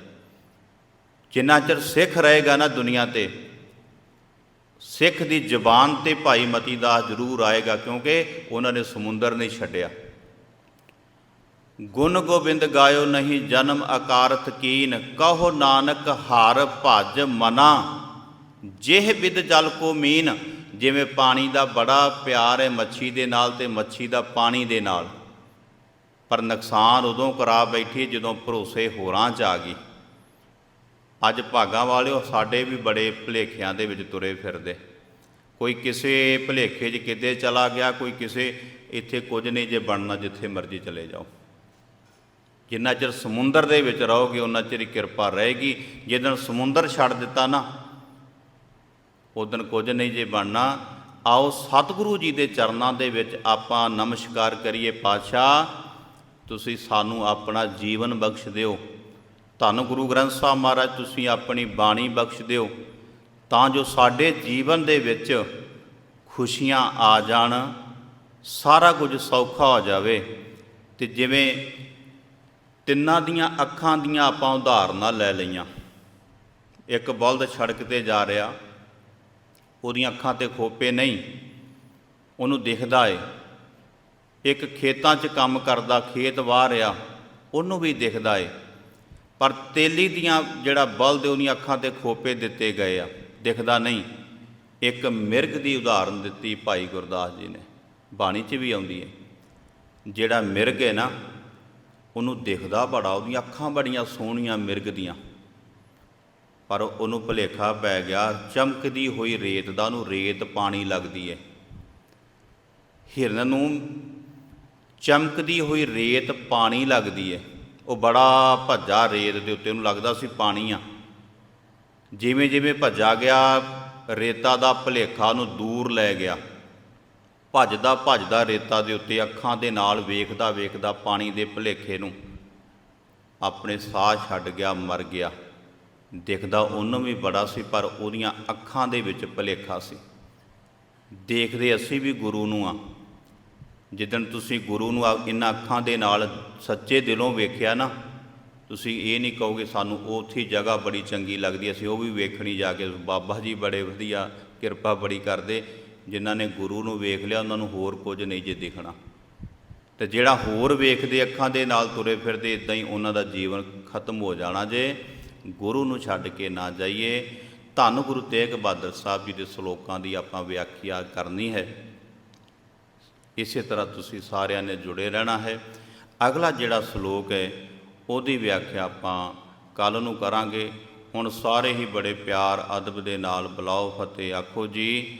ਜਿੰਨਾ ਚਿਰ ਸਿੱਖ ਰਹੇਗਾ ਨਾ ਦੁਨੀਆ ਤੇ, ਸਿੱਖ ਦੀ ਜ਼ੁਬਾਨ ਤੇ ਭਾਈ ਮਤੀ ਦਾਸ ਜ਼ਰੂਰ ਆਏਗਾ ਕਿਉਂਕਿ ਉਹਨਾਂ ਨੇ ਸਮੁੰਦਰ ਨਹੀਂ ਛੱਡਿਆ। ਗੁਣ ਗੋਬਿੰਦ ਗਾਇਓ ਨਹੀਂ ਜਨਮ ਅਕਾਰਥ ਕੀਨ, ਕਹੋ ਨਾਨਕ ਹਰ ਭਜ ਮਨਾ। ਜਿਹ ਵਿਦ ਜਲ ਕੋ ਮੀਨ, ਜਿਵੇਂ ਪਾਣੀ ਦਾ ਬੜਾ ਪਿਆਰ ਹੈ ਮੱਛੀ ਦੇ ਨਾਲ ਤੇ ਮੱਛੀ ਦਾ ਪਾਣੀ ਦੇ ਨਾਲ। ਪਰ ਨੁਕਸਾਨ ਉਦੋਂ ਕਰਾ ਬੈਠੀ ਜਦੋਂ ਭਰੋਸੇ ਹੋਰਾਂ ਚ ਆ ਗਈ। ਅੱਜ ਭਾਗਾਂ ਵਾਲਿਓ, ਸਾਡੇ ਵੀ ਬੜੇ ਭੁਲੇਖਿਆਂ ਦੇ ਵਿੱਚ ਤੁਰੇ ਫਿਰਦੇ। ਕੋਈ ਕਿਸੇ ਭੁਲੇਖੇ 'ਚ ਕਿਤੇ ਚਲਾ ਗਿਆ, ਕੋਈ ਕਿਸੇ ਇੱਥੇ ਕੁਝ ਨਹੀਂ, ਜੇ ਬਣਨਾ ਜਿੱਥੇ ਮਰਜ਼ੀ ਚਲੇ ਜਾਓ। ਜਿੰਨਾ ਚਿਰ ਸਮੁੰਦਰ ਦੇ ਵਿੱਚ ਰਹੋਗੇ ਉਹਨਾਂ ਚਿਰ ਹੀ ਕਿਰਪਾ ਰਹੇਗੀ। ਜਿੱਦਣ ਸਮੁੰਦਰ ਛੱਡ ਦਿੱਤਾ ਨਾ ਉਦੋਂ ਕੁਝ ਨਹੀਂ ਜੇ ਬਣਨਾ। ਆਓ ਸਤਿਗੁਰੂ ਜੀ ਦੇ ਚਰਨਾਂ ਦੇ ਵਿੱਚ ਆਪਾਂ ਨਮਸਕਾਰ ਕਰੀਏ। ਪਾਤਸ਼ਾਹ, ਤੁਸੀਂ ਸਾਨੂੰ ਆਪਣਾ ਜੀਵਨ ਬਖਸ਼ ਦਿਓ। ਧੰਨ ਗੁਰੂ ਗ੍ਰੰਥ ਸਾਹਿਬ ਮਹਾਰਾਜ, ਤੁਸੀਂ ਆਪਣੀ ਬਾਣੀ ਬਖਸ਼ ਦਿਓ। ਤਾਂ ਜੋ ਸਾਡੇ ਜੀਵਨ ਦੇ ਵਿੱਚ ਖੁਸ਼ੀਆਂ ਆ ਜਾਣ, ਸਾਰਾ ਕੁਝ ਸੌਖਾ ਹੋ ਜਾਵੇ। ਤੇ ਜਿਵੇਂ ਤਿੰਨਾਂ ਦੀਆਂ ਅੱਖਾਂ ਦੀਆਂ ਆਪਾਂ ਉਦਾਹਰਨਾਂ ਲੈ ਲਈਆਂ। ਇੱਕ ਬਲਦ ਸੜਕ ਤੇ ਜਾ ਰਿਹਾ, ਉਹਦੀਆਂ ਅੱਖਾਂ ਤੇ ਖੋਪੇ ਨਹੀਂ, ਉਹਨੂੰ ਦਿਖਦਾ ਏ। ਇੱਕ ਖੇਤਾਂ 'ਚ ਕੰਮ ਕਰਦਾ, ਖੇਤ ਵਾਹ ਰਿਹਾ, ਉਹਨੂੰ ਵੀ ਦਿਖਦਾ ਏ। ਪਰ ਤੇਲੀ ਦੀਆਂ ਜਿਹੜਾ ਬਲਦ ਉਹਦੀਆਂ ਅੱਖਾਂ ਤੇ ਖੋਪੇ ਦਿੱਤੇ ਗਏ ਆ, ਦਿਖਦਾ ਨਹੀਂ। ਇੱਕ ਮਿਰਗ ਦੀ ਉਦਾਹਰਨ ਦਿੱਤੀ ਭਾਈ ਗੁਰਦਾਸ ਜੀ ਨੇ, ਬਾਣੀ 'ਚ ਵੀ ਆਉਂਦੀ ਹੈ ਜਿਹੜਾ ਮਿਰਗ ਹੈ ਨਾ ਉਹਨੂੰ ਦਿਖਦਾ ਬੜਾ, ਉਹਦੀਆਂ ਅੱਖਾਂ ਬੜੀਆਂ ਸੋਹਣੀਆਂ ਮਿਰਗਦੀਆਂ ਪਰ ਉਹਨੂੰ ਭੁਲੇਖਾ ਪੈ ਗਿਆ, ਚਮਕਦੀ ਹੋਈ ਰੇਤ ਦਾ ਉਹਨੂੰ ਰੇਤ ਪਾਣੀ ਲੱਗਦੀ ਹੈ ਹਿਰਨ ਨੂੰ ਚਮਕਦੀ ਹੋਈ ਰੇਤ ਪਾਣੀ ਲੱਗਦੀ ਹੈ ਉਹ ਬੜਾ ਭੱਜਾ ਰੇਤ ਦੇ ਉੱਤੇ, ਉਹਨੂੰ ਲੱਗਦਾ ਸੀ ਪਾਣੀ ਆ। ਜਿਵੇਂ ਜਿਵੇਂ ਭੱਜਾ ਗਿਆ, ਰੇਤਾ ਦਾ ਭੁਲੇਖਾ ਨੂੰ ਦੂਰ ਲੈ ਗਿਆ। ਭੱਜਦਾ ਭੱਜਦਾ ਰੇਤਾ ਦੇ ਉੱਤੇ ਅੱਖਾਂ ਦੇ ਨਾਲ ਵੇਖਦਾ ਵੇਖਦਾ ਪਾਣੀ ਦੇ ਭੁਲੇਖੇ ਨੂੰ ਆਪਣੇ ਸਾਹ ਛੱਡ ਗਿਆ, ਮਰ ਗਿਆ। ਦਿਖਦਾ ਉਹਨੂੰ ਵੀ ਬੜਾ ਸੀ, ਪਰ ਉਹਦੀਆਂ ਅੱਖਾਂ ਦੇ ਵਿੱਚ ਭੁਲੇਖਾ ਸੀ। ਦੇਖਦੇ ਅਸੀਂ ਵੀ ਗੁਰੂ ਨੂੰ ਆ। ਜਿੱਦਣ ਤੁਸੀਂ ਗੁਰੂ ਨੂੰ ਇਹਨਾਂ ਅੱਖਾਂ ਦੇ ਨਾਲ ਸੱਚੇ ਦਿਲੋਂ ਵੇਖਿਆ ਨਾ, ਤੁਸੀਂ ਇਹ ਨਹੀਂ ਕਹੋਗੇ ਸਾਨੂੰ ਉੱਥੇ ਜਗ੍ਹਾ ਬੜੀ ਚੰਗੀ ਲੱਗਦੀ, ਅਸੀਂ ਉਹ ਵੀ ਵੇਖਣੀ ਜਾ ਕੇ, ਬਾਬਾ ਜੀ ਬੜੇ ਵਧੀਆ ਕਿਰਪਾ ਬੜੀ ਕਰਦੇ। ਜਿਨ੍ਹਾਂ ਨੇ ਗੁਰੂ ਨੂੰ ਵੇਖ ਲਿਆ, ਉਹਨਾਂ ਨੂੰ ਹੋਰ ਕੁਝ ਨਹੀਂ ਜੇ ਦਿਖਣਾ। ਤੇ ਜਿਹੜਾ ਹੋਰ ਵੇਖਦੇ ਅੱਖਾਂ ਦੇ ਨਾਲ ਤੁਰੇ ਫਿਰਦੇ ਇਦਾਂ ਹੀ ਉਹਨਾਂ ਦਾ ਜੀਵਨ ਖਤਮ ਹੋ ਜਾਣਾ ਜੇ। ਗੁਰੂ ਨੂੰ ਛੱਡ ਕੇ ਨਾ ਜਾਈਏ। ਧੰਨ ਗੁਰੂ ਤੇਗ ਬਹਾਦਰ ਸਾਹਿਬ ਜੀ ਦੇ ਸ਼ਲੋਕਾਂ ਦੀ ਆਪਾਂ ਵਿਆਖਿਆ ਕਰਨੀ ਹੈ। ਇਸੇ ਤਰ੍ਹਾਂ ਤੁਸੀਂ ਸਾਰਿਆਂ ਨੇ ਜੁੜੇ ਰਹਿਣਾ ਹੈ। ਅਗਲਾ ਜਿਹੜਾ ਸ਼ਲੋਕ ਹੈ, ਉਹਦੀ ਵਿਆਖਿਆ ਆਪਾਂ ਕੱਲ ਨੂੰ ਕਰਾਂਗੇ। ਹੁਣ ਸਾਰੇ ਹੀ ਬੜੇ ਪਿਆਰ, ਅਦਬ ਦੇ ਨਾਲ ਬੁਲਾਓ ਫਤਿਹ, ਆਖੋ ਜੀ।